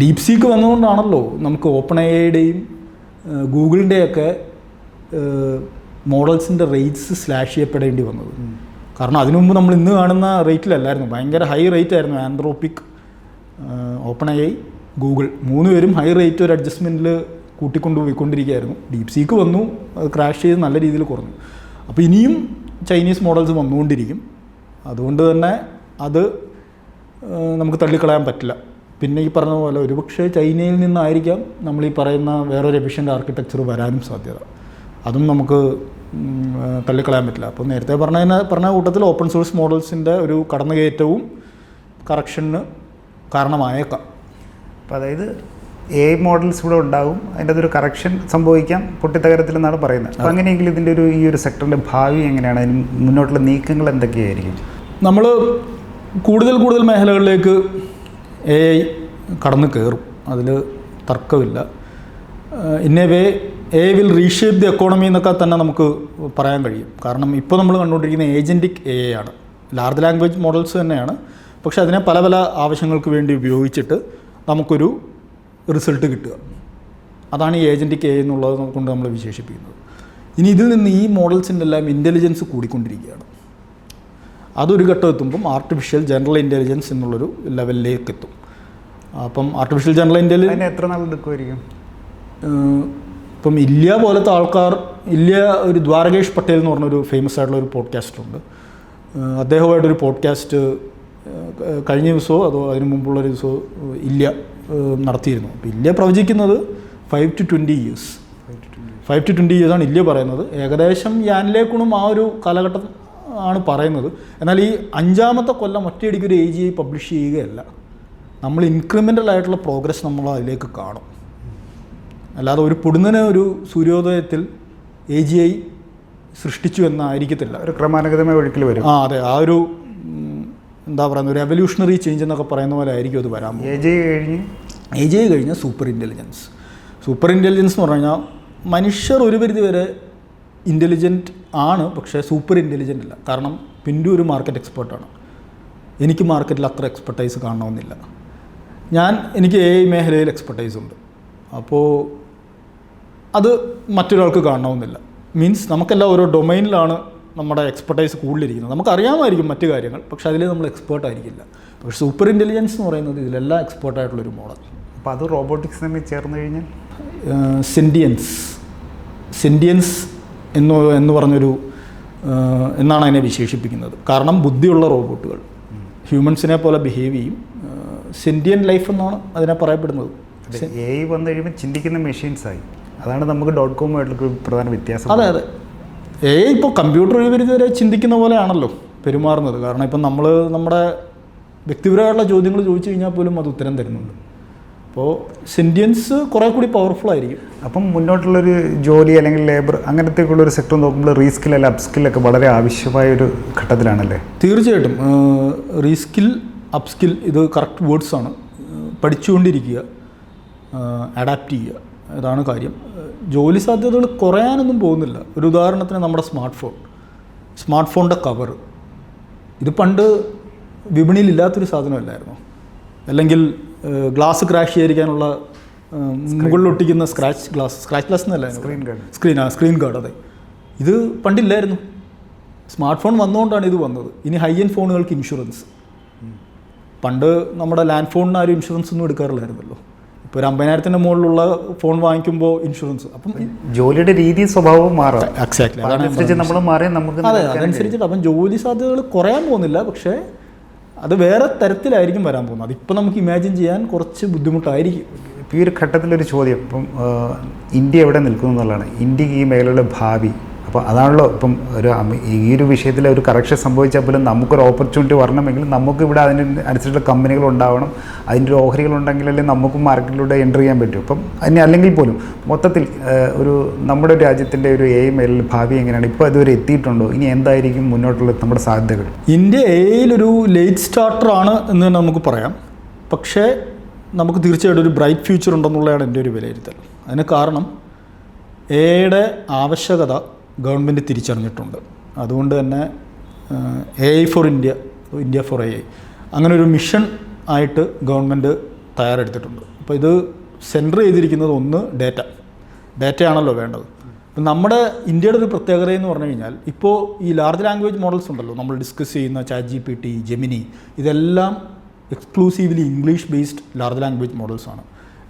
ഡീപ് സീക്ക് വന്നതുകൊണ്ടാണല്ലോ നമുക്ക് ഓപ്പൺ ഐയുടെയും ഗൂഗിളിന്റെയൊക്കെ മോഡൽസിന്റെ റേറ്റ്സ് സ്ലാഷ് ചെയ്യപ്പെടേണ്ടി വന്നത്. കാരണം അതിനു മുമ്പ് നമ്മൾ ഇന്ന് കാണുന്ന റേറ്റിലല്ലായിരുന്നു ഭയങ്കര ഹൈ റേറ്റ് ആയിരുന്നു ആൻഡ്രോപ്പിക് ഓപ്പൺ ഐ ഗൂഗിൾ മൂന്ന് പേരും ഹൈ റേറ്റ് ഒരു അഡ്ജസ്റ്റ്മെന്റിൽ കൂട്ടിക്കൊണ്ട് പോയിക്കൊണ്ടിരിക്കുകയായിരുന്നു. ഡീപ് സീക്ക് വന്നു അത് ക്രാഷ് ചെയ്ത് നല്ല രീതിയിൽ കുറഞ്ഞു. അപ്പോൾ ഇനിയും ചൈനീസ് മോഡൽസ് വന്നുകൊണ്ടിരിക്കും. അതുകൊണ്ട് തന്നെ അത് നമുക്ക് തള്ളിക്കളയാൻ പറ്റില്ല. പിന്നെ ഈ പറഞ്ഞ പോലെ ഒരുപക്ഷെ ചൈനയിൽ നിന്നായിരിക്കാം നമ്മൾ ഈ പറയുന്ന വേറൊരു എഫിഷ്യന്റ് ആർക്കിടെക്ചർ വരാനും സാധ്യത. അതും നമുക്ക് തള്ളിക്കളയാൻ പറ്റില്ല. അപ്പോൾ നേരത്തെ പറഞ്ഞ പറഞ്ഞ കൂട്ടത്തിൽ ഓപ്പൺ സോഴ്സ് മോഡൽസിന്റെ ഒരു കടന്നുകയറ്റവും കറക്ഷന് കാരണമായേക്കാം. അപ്പോൾ അതായത് എ മോഡൽസ് ഇവിടെ ഉണ്ടാകും അതിന്റെ അതൊരു കറക്ഷൻ സംഭവിക്കാം. പൊട്ടിത്തകരത്തിലെന്നാണ് പറയുന്നത്. അപ്പോൾ അങ്ങനെയെങ്കിൽ ഇതിന്റെ ഒരു ഈ ഒരു സെക്ടറിന്റെ ഭാവി എങ്ങനെയാണ്? അതിന് മുന്നോട്ടുള്ള നീക്കങ്ങൾ എന്തൊക്കെയായിരിക്കും? നമ്മൾ കൂടുതൽ കൂടുതൽ മേഖലകളിലേക്ക് എ ഐ കടന്നു കയറും. അതിൽ തർക്കമില്ല. In a way A will reshape the economy എന്നൊക്കെ തന്നെ നമുക്ക് പറയാൻ കഴിയും. കാരണം ഇപ്പോൾ നമ്മൾ കണ്ടുകൊണ്ടിരിക്കുന്ന ഏജന്റിക് എ ആണ്. ലാർജ് ലാംഗ്വേജ് മോഡൽസ് തന്നെയാണ്. പക്ഷേ അതിനെ പല പല ആവശ്യങ്ങൾക്ക് വേണ്ടി ഉപയോഗിച്ചിട്ട് നമുക്കൊരു റിസൾട്ട് കിട്ടുക. അതാണ് ഈ ഏജന്റ് കെ എന്നുള്ളത് കൊണ്ട് നമ്മൾ വിശേഷിപ്പിക്കുന്നത്. ഇനി ഇതിൽ നിന്ന് ഈ മോഡൽസിന്റെ എല്ലാം ഇന്റലിജൻസ് കൂടിക്കൊണ്ടിരിക്കുകയാണ്. അതൊരു ഘട്ടം എത്തുമ്പം ആർട്ടിഫിഷ്യൽ ജനറൽ ഇന്റലിജൻസ് എന്നുള്ളൊരു ലെവലിലേക്ക് എത്തും. അപ്പം ആർട്ടിഫിഷ്യൽ ജനറൽ ഇന്റലിജൻസ് എത്ര നാൾ എടുക്കുമായിരിക്കും ഇപ്പം ഇല്യ പോലത്തെ ആൾക്കാർ ഇല്യ ഒരു ദ്വാരകേഷ് പട്ടേൽ എന്ന് പറഞ്ഞൊരു ഫേമസ് ആയിട്ടുള്ള ഒരു പോഡ്കാസ്റ്റർ ഉണ്ട്. അദ്ദേഹമായിട്ടൊരു പോഡ്കാസ്റ്റ് കഴിഞ്ഞ ദിവസമോ അതോ അതിന് മുമ്പുള്ളൊരു ദിവസമോ ഇല്യ ഏഹ് നടത്തിയിരുന്നു. അപ്പോൾ ഇല്യ പ്രവചിക്കുന്നത് five to twenty years five to twenty ഇയേഴ്സാണ് Ilya പറയുന്നത്. ഏകദേശം യാനിലേക്കുണും ആ ഒരു കാലഘട്ടം ആണ് പറയുന്നത്. എന്നാൽ ഈ അഞ്ചാമത്തെ കൊല്ലം ഒറ്റയടിക്ക് ഒരു ഏജ് ജി ഐ പബ്ലിഷ് ചെയ്യുകയല്ല. നമ്മൾ ഇൻക്രിമെന്റൽ ആയിട്ടുള്ള പ്രോഗ്രസ് നമ്മൾ അതിലേക്ക് കാണും. അല്ലാതെ ഒരു പൊടുന്നനെ ഒരു സൂര്യോദയത്തിൽ എ ജി ഐ സൃഷ്ടിച്ചു എന്നായിരിക്കത്തില്ല. ഒരു ക്രമാനുഗതമായ ഒഴുക്കിൽ വരും. ആ അതെ. ആ ഒരു എന്താ പറയുന്നത് ഒരു എവല്യൂഷണറി ചേഞ്ച് എന്നൊക്കെ പറയുന്ന പോലെ ആയിരിക്കും അത് വരാൻ പോകുന്നത്. എ ജെ കഴിഞ്ഞ്? എ ജെ ഐ കഴിഞ്ഞാൽ സൂപ്പർ ഇന്റലിജൻസ് സൂപ്പർ ഇന്റലിജൻസ് എന്ന് പറഞ്ഞു കഴിഞ്ഞാൽ മനുഷ്യർ ഒരു പരിധി വരെ ഇന്റലിജന്റ് ആണ് പക്ഷേ സൂപ്പർ ഇന്റലിജന്റ് അല്ല. കാരണം പിന്റെ ഒരു മാർക്കറ്റ് എക്സ്പേർട്ടാണ് എനിക്ക് മാർക്കറ്റിൽ അത്ര എക്സ്പെർട്ടൈസ് കാണണമെന്നില്ല. ഞാൻ എനിക്ക് എ ഐ മേഖലയിൽ എക്സ്പെർട്ടൈസ് ഉണ്ട്. അപ്പോൾ അത് മറ്റൊരാൾക്ക് കാണണമെന്നില്ല. മീൻസ് നമുക്കെല്ലാം ഓരോ ഡൊമൈനിലാണ് നമ്മുടെ എക്സ്പെർട്ടൈസ് കൂടുതലിരിക്കുന്നത്. നമുക്കറിയാമായിരിക്കും മറ്റു കാര്യങ്ങൾ പക്ഷേ അതിൽ നമ്മൾ എക്സ്പേർട്ട് ആയിരിക്കില്ല. പക്ഷേ സൂപ്പർ ഇന്റലിജൻസ് എന്ന് പറയുന്നത് ഇതിലെല്ലാം എക്സ്പേർട്ടായിട്ടുള്ളൊരു മോഡൽ അപ്പോൾ അത് റോബോട്ടിക്സ് തമ്മിൽ ചേർന്ന് കഴിഞ്ഞാൽ? സെന്റിയൻസ് സെന്റിയൻസ് എന്ന് എന്ന് പറഞ്ഞൊരു എന്നാണ് അതിനെ വിശേഷിപ്പിക്കുന്നത്. കാരണം ബുദ്ധിയുള്ള റോബോട്ടുകൾ. ഹ്യൂമൻസിനെ പോലെ ബിഹേവ് ചെയ്യും. സെന്റിയൻ ലൈഫ് എന്നാണ് അതിനെ പറയപ്പെടുന്നത്. എ വന്നു കഴിയുമ്പോൾ ചിന്തിക്കുന്ന മെഷീൻസ് ആയി. അതാണ് നമുക്ക് ഡോട്ട് കോമുമായിട്ടുള്ള പ്രധാന വ്യത്യാസം. അതെ അതെ. ഏ ഇപ്പോൾ കമ്പ്യൂട്ടർ വരെ ചിന്തിക്കുന്ന പോലെയാണല്ലോ പെരുമാറുന്നത്. കാരണം ഇപ്പം നമ്മൾ നമ്മുടെ വ്യക്തിപരമായിട്ടുള്ള ചോദ്യങ്ങൾ ചോദിച്ചു കഴിഞ്ഞാൽ പോലും അത് ഉത്തരം തരുന്നുണ്ട്. അപ്പോൾ സെന്റിയൻസ് കുറേ കൂടി പവർഫുൾ ആയിരിക്കും. അപ്പം മുന്നോട്ടുള്ളൊരു ജോലി അല്ലെങ്കിൽ ലേബർ അങ്ങനത്തേക്കുള്ള ഒരു സെക്ടർ നോക്കുമ്പോൾ റീസ്കിൽ അല്ലെങ്കിൽ അപ്സ്കില്ലൊക്കെ വളരെ ആവശ്യമായ ഒരു ഘട്ടത്തിലാണല്ലേ? തീർച്ചയായിട്ടും. റീസ്കിൽ അപ്സ്കിൽ ഇത് കറക്റ്റ് വേർഡ്സാണ് പഠിച്ചുകൊണ്ടിരിക്കുക. അഡാപ്റ്റ് ചെയ്യുക. ഇതാണ് കാര്യം. ജോലി സാധ്യതകൾ കുറയാനൊന്നും പോകുന്നില്ല. ഒരു ഉദാഹരണത്തിന് നമ്മുടെ സ്മാർട്ട് ഫോൺ സ്മാർട്ട് ഫോണിന്റെ കവർ. ഇത് പണ്ട് വിപണിയിൽ ഇല്ലാത്തൊരു സാധനമല്ലായിരുന്നു. അല്ലെങ്കിൽ ഗ്ലാസ് ക്രാഷ് ചെയ്യാതിരിക്കാനുള്ള മുകളിൽ ഒട്ടിക്കുന്ന സ്ക്രാച്ച് ഗ്ലാസ് സ്ക്രാച്ച് ഗ്ലാസ് എന്നല്ല സ്ക്രീൻ ഗാർഡ്. സ്ക്രീൻ ആ സ്ക്രീൻ ഗാർഡ് അതെ. ഇത് പണ്ടില്ലായിരുന്നു. സ്മാർട്ട് ഫോൺ വന്നുകൊണ്ടാണ് ഇത് വന്നത്. ഇനി ഹൈ എൻഡ് ഫോണുകൾക്ക് ഇൻഷുറൻസ്. പണ്ട് നമ്മുടെ ലാൻഡ് ഫോണിന് ആരും ഇൻഷുറൻസ് ഒന്നും എടുക്കാറില്ലായിരുന്നല്ലോ. ഇപ്പോൾ ഒരു അമ്പതിനായിരത്തിന്റെ മുകളിലുള്ള ഫോൺ വാങ്ങിക്കുമ്പോൾ ഇൻഷുറൻസ്. അപ്പം ജോലിയുടെ രീതി സ്വഭാവവും മാറാം. എക്സാക്ട്ലി അതാണ് നമ്മൾ നമുക്ക് അതെ അതനുസരിച്ചിട്ട് അപ്പം ജോലി സാധ്യതകൾ കുറയാൻ പോകുന്നില്ല. പക്ഷേ അത് വേറെ തരത്തിലായിരിക്കും വരാൻ പോകുന്നത്. അതിപ്പോൾ നമുക്ക് ഇമാജിൻ ചെയ്യാൻ കുറച്ച് ബുദ്ധിമുട്ടായിരിക്കും. ഈ ഒരു ഘട്ടത്തിലൊരു ചോദ്യം. ഇപ്പം ഇന്ത്യ എവിടെ നിൽക്കുന്നു എന്നുള്ളതാണ്. ഇന്ത്യയ്ക്ക് ഈ മേഖലയുടെ ഭാവി അപ്പോൾ അതാണല്ലോ ഇപ്പം ഒരു ഈ ഒരു വിഷയത്തിൽ ഒരു കറക്ഷൻ സംഭവിച്ചാൽ പോലും നമുക്കൊരു ഓപ്പർച്യൂണിറ്റി വരണമെങ്കിൽ നമുക്ക് ഇവിടെ അതിന് അനുസരിച്ചുള്ള കമ്പനികൾ ഉണ്ടാവണം. അതിന്റെ ഒരു ഓഹരികൾ ഉണ്ടെങ്കിലല്ലേ നമുക്കും മാർക്കറ്റിലൂടെ എന്റർ ചെയ്യാൻ പറ്റും. അപ്പം അതിന് അല്ലെങ്കിൽ പോലും മൊത്തത്തിൽ ഒരു നമ്മുടെ രാജ്യത്തിന്റെ ഒരു എ മേലിൽ ഭാവി എങ്ങനെയാണ്? ഇപ്പോൾ ഇതുവരെ എത്തിയിട്ടുണ്ടോ? ഇനി എന്തായിരിക്കും മുന്നോട്ടുള്ള നമ്മുടെ സാധ്യതകൾ? ഇന്ത്യ എയിലൊരു ലേറ്റ് സ്റ്റാർട്ടർ ആണ് എന്ന് തന്നെ നമുക്ക് പറയാം. പക്ഷേ നമുക്ക് തീർച്ചയായിട്ടും ഒരു ബ്രൈറ്റ് ഫ്യൂച്ചർ ഉണ്ടെന്നുള്ളതാണ് എന്റെ ഒരു വിലയിരുത്തൽ. അതിന് കാരണം എയുടെ ആവശ്യകത ഗവൺമെന്റ് തിരിച്ചറിഞ്ഞിട്ടുണ്ട്. അതുകൊണ്ട് തന്നെ A I for India India for A I അങ്ങനെ ഒരു മിഷൻ ആയിട്ട് ഗവൺമെന്റ് തയ്യാറെടുത്തിട്ടുണ്ട്. അപ്പോൾ ഇത് സെന്റർ ചെയ്തിരിക്കുന്നത് ഒന്ന് ഡേറ്റ. ഡേറ്റയാണല്ലോ വേണ്ടത്. ഇപ്പം നമ്മുടെ ഇന്ത്യയുടെ ഒരു പ്രത്യേകത എന്ന് പറഞ്ഞു കഴിഞ്ഞാൽ ഇപ്പോൾ ഈ ലാർജ് ലാംഗ്വേജ് മോഡൽസ് ഉണ്ടല്ലോ നമ്മൾ ഡിസ്കസ് ചെയ്യുന്ന chat G P T Gemini ഇതെല്ലാം exclusively English based large language models ആണ്.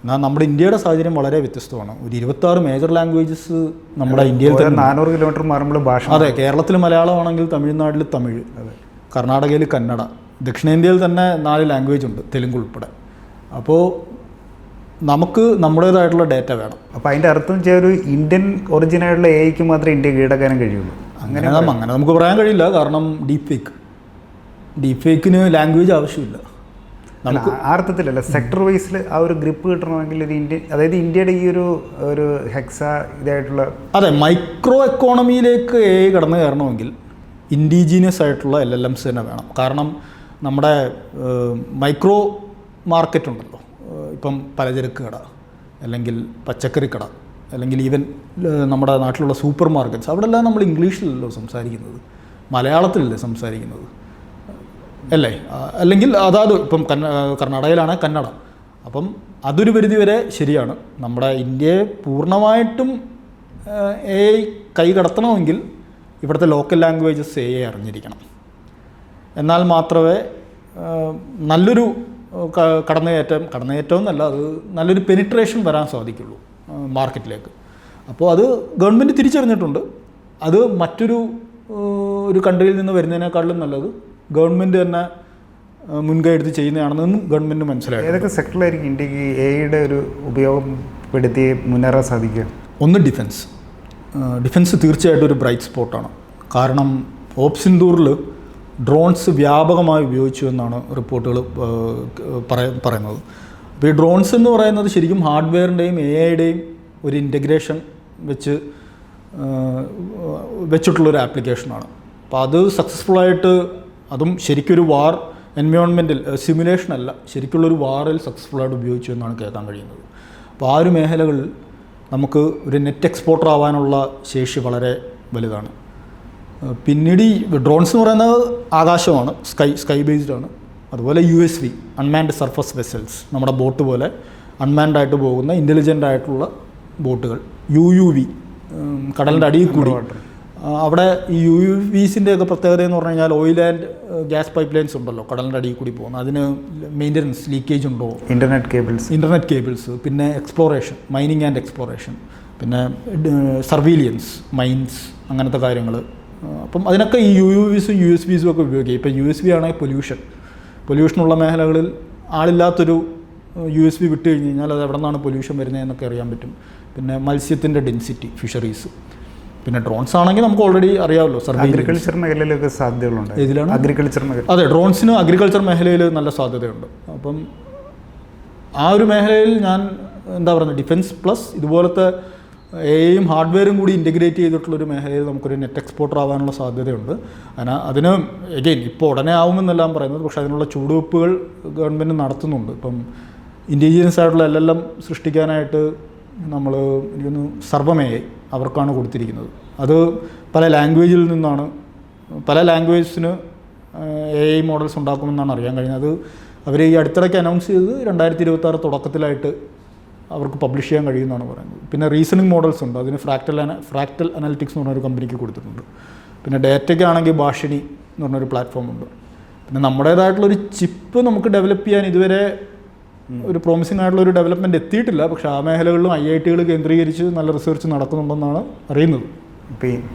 എന്നാൽ നമ്മുടെ ഇന്ത്യയുടെ സാഹചര്യം വളരെ വ്യത്യസ്തമാണ്. ഒരു ഇരുപത്താറ് മേജർ ലാംഗ്വേജസ് നമ്മുടെ ഇന്ത്യയിൽ തന്നെ നാനൂറ് കിലോമീറ്റർ മാറുമ്പോൾ ഭാഷ അതെ കേരളത്തിൽ മലയാളമാണെങ്കിൽ തമിഴ്നാട്ടിൽ തമിഴ് കർണാടകയിൽ കന്നഡ ദക്ഷിണേന്ത്യയിൽ തന്നെ നാല് ലാംഗ്വേജ് ഉണ്ട് തെലുങ്ക് ഉൾപ്പെടെ. അപ്പോൾ നമുക്ക് നമ്മുടേതായിട്ടുള്ള ഡേറ്റ വേണം. അപ്പോൾ അതിന്റെ അർത്ഥം വെച്ചാൽ ഒരു ഇന്ത്യൻ ഒറിജിനായിട്ടുള്ള എഐക്ക് മാത്രമേ ഇന്ത്യ കീഴടക്കാനും കഴിയുള്ളൂ. അങ്ങനെ അങ്ങനെ നമുക്ക് പറയാൻ കഴിയില്ല കാരണം ഡീപ് ഫേക്ക് ഡീപ് ഫേക്കിന് ലാംഗ്വേജ് ആവശ്യമില്ല. ആ അർത്ഥത്തിലല്ല. സെക്ടർ വൈസിൽ ആ ഒരു ഗ്രിപ്പ് കിട്ടണമെങ്കിൽ ഒരു ഇന്ത്യ അതായത് ഇന്ത്യയുടെ ഈ ഒരു ഒരു ഹെക്സ ഇതായിട്ടുള്ള അതെ മൈക്രോ എക്കോണമിയിലേക്ക് എ കടന്നു കയറണമെങ്കിൽ ഇൻഡിജീനിയസ് ആയിട്ടുള്ള എൽ എൽ എംസ് തന്നെ വേണം. കാരണം നമ്മുടെ മൈക്രോ മാർക്കറ്റ് ഉണ്ടല്ലോ. ഇപ്പം പലചരക്ക് കട അല്ലെങ്കിൽ പച്ചക്കറി കട അല്ലെങ്കിൽ ഈവൻ നമ്മുടെ നാട്ടിലുള്ള സൂപ്പർ മാർക്കറ്റ്സ് അവിടെല്ലാം നമ്മൾ ഇംഗ്ലീഷിലല്ലോ സംസാരിക്കുന്നത്. മലയാളത്തിലല്ലേ സംസാരിക്കുന്നത്. അല്ലേ? അല്ലെങ്കിൽ അതാത് ഇപ്പം കർണാടകയിലാണ് കന്നഡ. അപ്പം അതൊരു പരിധി വരെ ശരിയാണ്. നമ്മുടെ ഇന്ത്യയെ പൂർണമായിട്ടും എ ഐ കൈ കടത്തണമെങ്കിൽ ഇവിടുത്തെ ലോക്കൽ ലാംഗ്വേജസ് എ ഐ അറിഞ്ഞിരിക്കണം. എന്നാൽ മാത്രമേ നല്ലൊരു കടന്നുകയറ്റം കടന്നുകയറ്റം എന്നല്ല അത് നല്ലൊരു പെനിട്രേഷൻ വരാൻ സാധിക്കുള്ളൂ മാർക്കറ്റിലേക്ക് അപ്പോൾ അത് ഗവൺമെന്റ് തിരിച്ചറിഞ്ഞിട്ടുണ്ട്. അത് മറ്റൊരു ഒരു കൺട്രിയിൽ നിന്ന് വരുന്നതിനേക്കാളും നല്ലത് ഗവൺമെന്റ് തന്നെ മുൻകൈ എടുത്ത് ചെയ്യുന്നതാണെന്നും ഗവൺമെന്റ് മനസ്സിലായി ഏതൊക്കെ സെക്ടറിലായിരിക്കും ഇന്ത്യയ്ക്ക് എയുടെ ഒരു ഉപയോഗം ഉപയോഗപ്പെടുത്തി മുന്നേറാൻ സാധിക്കുക? ഒന്ന് ഡിഫൻസ്. ഡിഫൻസ് തീർച്ചയായിട്ടും ഒരു ബ്രൈറ്റ് സ്പോട്ടാണ്. കാരണം ഓപ്സിൻദൂറിൽ ഡ്രോൺസ് വ്യാപകമായി ഉപയോഗിച്ചു എന്നാണ് റിപ്പോർട്ടുകൾ പറയ പറയുന്നത്. അപ്പോൾ ഈ ഡ്രോൺസ് എന്ന് പറയുന്നത് ശരിക്കും ഹാർഡ്വെയറിന്റെയും എ ഐയുടെയും ഒരു ഇന്റഗ്രേഷൻ വെച്ച് വെച്ചിട്ടുള്ളൊരു ആപ്ലിക്കേഷനാണ്. അപ്പോൾ അത് സക്സസ്ഫുള്ളായിട്ട് അതും ശരിക്കൊരു വാർ എൻവയോൺമെന്റിൽ സിമുലേഷൻ അല്ല ശരിക്കുള്ളൊരു വാറിൽ സക്സസ്ഫുള്ളായിട്ട് ഉപയോഗിച്ചു എന്നാണ് കേൾക്കാൻ കഴിയുന്നത്. അപ്പോൾ ആ ഒരു മേഖലകളിൽ നമുക്ക് ഒരു നെറ്റ് എക്സ്പോർട്ടർ ആവാനുള്ള ശേഷി വളരെ വലുതാണ്. പിന്നീട് ഈ ഡ്രോൺസ് എന്ന് പറയുന്നത് ആകാശമാണ് സ്കൈ സ്കൈ ബേസ്ഡ് ആണ്. അതുപോലെ U S V unmanned surface vessels നമ്മുടെ ബോട്ട് പോലെ അൺമാൻഡ് ആയിട്ട് പോകുന്ന ഇന്റലിജന്റ് ആയിട്ടുള്ള ബോട്ടുകൾ യു യു വി കടലിന്റെ അടിയിൽ കൂടി അവിടെ ഈ യു യു വിസിന്റെ ഒക്കെ പ്രത്യേകത എന്ന് പറഞ്ഞു കഴിഞ്ഞാൽ oil and gas pipe lines ഉണ്ടല്ലോ കടലിന്റെ അടിയിൽ കൂടി പോകുന്നത് അതിന് മെയിന്റനൻസ് ലീക്കേജ് ഉണ്ടോ? ഇന്റർനെറ്റ് കേബിൾസ് ഇന്റർനെറ്റ് കേബിൾസ് പിന്നെ എക്സ്പ്ലോറേഷൻ മൈനിങ് ആൻഡ് എക്സ്പ്ലോറേഷൻ പിന്നെ സർവീലിയൻസ് മൈൻസ് അങ്ങനത്തെ കാര്യങ്ങൾ അപ്പം അതിനൊക്കെ ഈ യു യു വിസും യു എസ് ബിസും ഒക്കെ ഉപയോഗിക്കുക ഇപ്പം യു എസ് ബി ആണെങ്കിൽ പൊല്യൂഷൻ പൊല്യൂഷനുള്ള മേഖലകളിൽ ആളില്ലാത്തൊരു യു എസ് ബി വിട്ട് കഴിഞ്ഞ് കഴിഞ്ഞാൽ അത് എവിടെ നിന്നാണ് പൊല്യൂഷൻ വരുന്നത് എന്നൊക്കെ അറിയാൻ പറ്റും. പിന്നെ മത്സ്യത്തിന്റെ ഡെൻസിറ്റി ഫിഷറീസ് പിന്നെ ഡ്രോൺസ് ആണെങ്കിൽ നമുക്ക് ഓൾറെഡി അറിയാമല്ലോ സർ അഗ്രികൾച്ചർ മേഖലയിലൊക്കെ സാധ്യതകളുണ്ട്. ഇതിലാണ് അഗ്രികൾച്ചർ മേഖല. അതെ ഡ്രോൺസിന് അഗ്രികൾച്ചർ മേഖലയിൽ നല്ല സാധ്യതയുണ്ട്. അപ്പം ആ ഒരു മേഖലയിൽ ഞാൻ എന്താ പറയുന്നത് ഡിഫൻസ് പ്ലസ് ഇതുപോലത്തെ എയും ഹാർഡ്വെയറും കൂടി ഇന്റഗ്രേറ്റ് ചെയ്തിട്ടുള്ളൊരു മേഖലയിൽ നമുക്കൊരു നെറ്റ് എക്സ്പോർട്ടർ ആവാനുള്ള സാധ്യതയുണ്ട്. അതിന് അതിന് എഗെയിൻ ഇപ്പോൾ ഉടനെ ആവുമെന്നെല്ലാം പറയുന്നത് പക്ഷേ അതിനുള്ള ചുവടുവെപ്പുകൾ ഗവൺമെന്റ് നടത്തുന്നുണ്ട്. ഇപ്പം ഇന്റലിജൻസ് ആയിട്ടുള്ള എല്ലാം സൃഷ്ടിക്കാനായിട്ട് നമ്മൾ എനിക്കൊന്ന് സർവമേയെ അവർക്കാണ് കൊടുത്തിരിക്കുന്നത്. അത് പല ലാംഗ്വേജിൽ നിന്നാണ് പല ലാംഗ്വേജസിന് എ ഐ മോഡൽസ് ഉണ്ടാക്കുമെന്നാണ് അറിയാൻ കഴിഞ്ഞത്. അത് അവർ ഈ അടുത്തിടയ്ക്ക് അനൗൺസ് ചെയ്തത് രണ്ടായിരത്തി ഇരുപത്താറ് തുടക്കത്തിലായിട്ട് അവർക്ക് പബ്ലിഷ് ചെയ്യാൻ കഴിയുമെന്നാണ് പറയുന്നത്. പിന്നെ റീസണിങ് മോഡൽസ് ഉണ്ട്. അതിന് ഫ്രാക്ടൽ ഫ്രാക്ടൽ അനാലിറ്റിക്സ് എന്ന് പറഞ്ഞൊരു കമ്പനിക്ക് കൊടുത്തിട്ടുണ്ട്. പിന്നെ ഡേറ്റയ്ക്കാണെങ്കിൽ ഭാഷിണി എന്ന് പറഞ്ഞൊരു പ്ലാറ്റ്ഫോം ഉണ്ട്. പിന്നെ നമ്മുടേതായിട്ടുള്ളൊരു ചിപ്പ് നമുക്ക് ഡെവലപ്പ് ചെയ്യാൻ ഇതുവരെ ഒരു പ്രോമിസിംഗ് ആയിട്ടുള്ള ഒരു ഡെവലപ്മെന്റ് എത്തിയിട്ടില്ല. പക്ഷേ ആ മേഖലകളിലും ഐ ഐ ടികൾ കേന്ദ്രീകരിച്ച് നല്ല റിസർച്ച് നടക്കുന്നുണ്ടെന്നാണ് അറിയുന്നത്.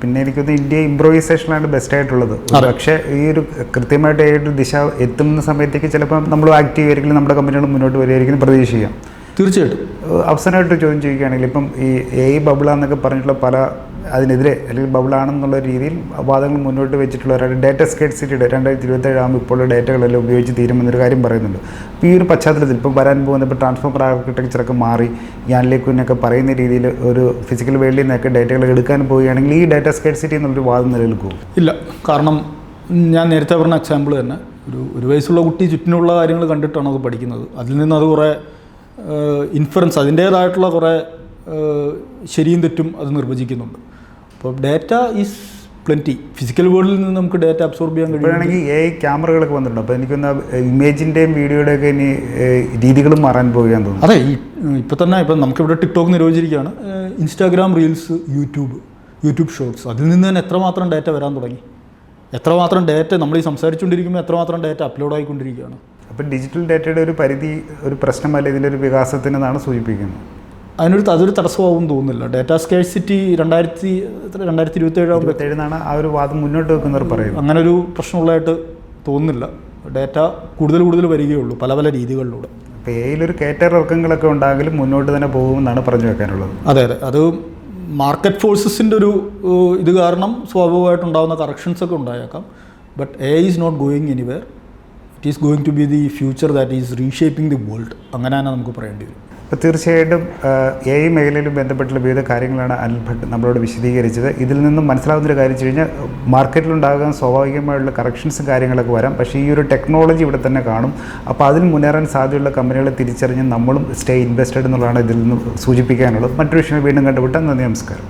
പിന്നെ എനിക്കൊന്ന് ഇന്ത്യ ഇംപ്രൂവൈസേഷനാണ് ബെസ്റ്റ് ആയിട്ടുള്ളത്. പക്ഷേ ഈ ഒരു കൃത്യമായിട്ട് ഈ ഒരു ദിശ എത്തുന്ന സമയത്തേക്ക് ചിലപ്പോൾ നമ്മൾ ആക്റ്റീവ് ആയിരിക്കും നമ്മുടെ കമ്പനികൾ മുന്നോട്ട് വരികയായിരിക്കും പ്രതീക്ഷിക്കാം. തീർച്ചയായിട്ടും. അവസാനമായിട്ട് ചോദ്യം ചോദിക്കുകയാണെങ്കിൽ ഇപ്പം ഈ എ ബബിളാന്നൊക്കെ പറഞ്ഞിട്ടുള്ള പല അതിനെതിരെ അല്ലെങ്കിൽ ബബിളാണെന്നുള്ള രീതിയിൽ വാദങ്ങൾ മുന്നോട്ട് വെച്ചിട്ടുള്ള ഒരാൾ ഡേറ്റ സ്കേറ്റ് സിറ്റിയുടെ രണ്ടായിരത്തി ഇരുപത്തേഴ് ആകുമ്പോൾ ഇപ്പോൾ ഡേറ്റകളെല്ലാം ഉപയോഗിച്ച് തീരുമെന്നൊരു കാര്യം പറയുന്നുണ്ട്. അപ്പോൾ ഈ ഒരു പശ്ചാത്തലത്തിൽ ഇപ്പോൾ വരാൻ പോകുന്ന ഇപ്പോൾ ട്രാൻസ്ഫോമർ ആർക്കിടെക്ചറൊക്കെ മാറി ഞാനിലേക്കുന്നൊക്കെ പറയുന്ന രീതിയിൽ ഒരു ഫിസിക്കൽ വേൾഡിൽ നിന്നൊക്കെ ഡേറ്റകൾ എടുക്കാൻ പോവുകയാണെങ്കിൽ ഈ ഡേറ്റ സ്കേറ്റ് സിറ്റി എന്നുള്ളൊരു വാദം നിലനിൽക്കും ഇല്ല. കാരണം ഞാൻ നേരത്തെ പറഞ്ഞ എക്സാമ്പിൾ തന്നെ. ഒരു ഒരു വയസ്സുള്ള കുട്ടി ചുറ്റിനുള്ള കാര്യങ്ങൾ കണ്ടിട്ടാണ് അത് പഠിക്കുന്നത്. അതിൽ നിന്ന് അത് കുറേ ഇൻഫറൻസ് അതിന്റേതായിട്ടുള്ള കുറേ ശരിയും തെറ്റും അത് നിർവചിക്കുന്നുണ്ട്. അപ്പോൾ ഡാറ്റ ഈസ് പ്ലെന്റി ഫിസിക്കൽ വേൾഡിൽ നിന്ന് നമുക്ക് ഡാറ്റ അബ്സോർബ് ചെയ്യാൻ കഴിയും. ഇപ്പോഴാണെങ്കിൽ എ ക്യാമറകളൊക്കെ വന്നിട്ടുണ്ട്. അപ്പോൾ എനിക്കൊന്ന് ഇമേജിന്റെയും വീഡിയോയുടെയൊക്കെ ഇനി രീതികളും മാറാൻ പോവുകയാന്ന് തോന്നുന്നു. അതെ ഈ ഇപ്പം തന്നെ ഇപ്പം നമുക്കിവിടെ TikTok നിരോധിച്ചിരിക്കുകയാണ്. Instagram reels YouTube YouTube shorts അതിൽ നിന്ന് തന്നെ എത്രമാത്രം ഡാറ്റ വരാൻ തുടങ്ങി? എത്രമാത്രം ഡാറ്റ നമ്മൾ ഈ സംസാരിച്ചുകൊണ്ടിരിക്കുമ്പോൾ എത്രമാത്രം ഡാറ്റ അപ്ലോഡ് ആയിക്കൊണ്ടിരിക്കുകയാണ്? അപ്പോൾ ഡിജിറ്റൽ ഡാറ്റയുടെ ഒരു പരിധി ഒരു പ്രശ്നമല്ല ഇതിന്റെ ഒരു വികാസത്തിനെന്നാണ് സൂചിപ്പിക്കുന്നത്. അതിനൊരു അതൊരു തടസ്സമാവും തോന്നുന്നില്ല. ഡേറ്റ സ്കേഴ്സിറ്റി രണ്ടായിരത്തി രണ്ടായിരത്തി ഇരുപത്തി ഏഴാകുമ്പോൾ ആ ഒരു വാദം മുന്നോട്ട് വെക്കുന്നവർ പറയുന്നത്. അങ്ങനെ ഒരു പ്രശ്നമുള്ളതായിട്ട് തോന്നുന്നില്ല. ഡാറ്റ കൂടുതൽ കൂടുതൽ വരികയുള്ളൂ പല പല രീതികളിലൂടെ. അപ്പോൾ എയിലൊരു കയറ്റിറക്കങ്ങളൊക്കെ ഉണ്ടെങ്കിലും മുന്നോട്ട് തന്നെ പോകുമെന്നാണ് പറഞ്ഞു വെക്കാനുള്ളത്. അതെ അതെ. അത് മാർക്കറ്റ് ഫോഴ്സസിന്റെ ഒരു ഇത് കാരണം സ്വാഭാവികമായിട്ടുണ്ടാകുന്ന കറക്ഷൻസ് ഒക്കെ ഉണ്ടായേക്കാം. But A is not going anywhere it is going to be the future that is reshaping the world അങ്ങനെ തന്നെ നമുക്ക് പറയേണ്ടി വരും. അപ്പോൾ തീർച്ചയായിട്ടും എ ഐ മേഖലയിലും ബന്ധപ്പെട്ടുള്ള വിവിധ കാര്യങ്ങളാണ് അനിൽ ഭട്ട് നമ്മളോട് വിശദീകരിച്ചത്. ഇതിൽ നിന്നും മനസ്സിലാവുന്നൊരു കാര്യം വെച്ച് കഴിഞ്ഞാൽ മാർക്കറ്റിലുണ്ടാകാൻ സ്വാഭാവികമായുള്ള കറക്ഷൻസും കാര്യങ്ങളൊക്കെ വരാം. പക്ഷേ ഈ ഒരു ടെക്നോളജി ഇവിടെ തന്നെ കാണും. അപ്പോൾ അതിൽ മുന്നേറാൻ സാധ്യതയുള്ള കമ്പനികളെ തിരിച്ചറിഞ്ഞ് നമ്മളും സ്റ്റേ ഇൻവെസ്റ്റഡ് എന്നുള്ളതാണ് ഇതിൽ നിന്ന് സൂചിപ്പിക്കാനുള്ളത്. മറ്റൊരു വിഷയം വീണ്ടും കണ്ടുപിട്ടാൽ നന്ദി നമസ്കാരം.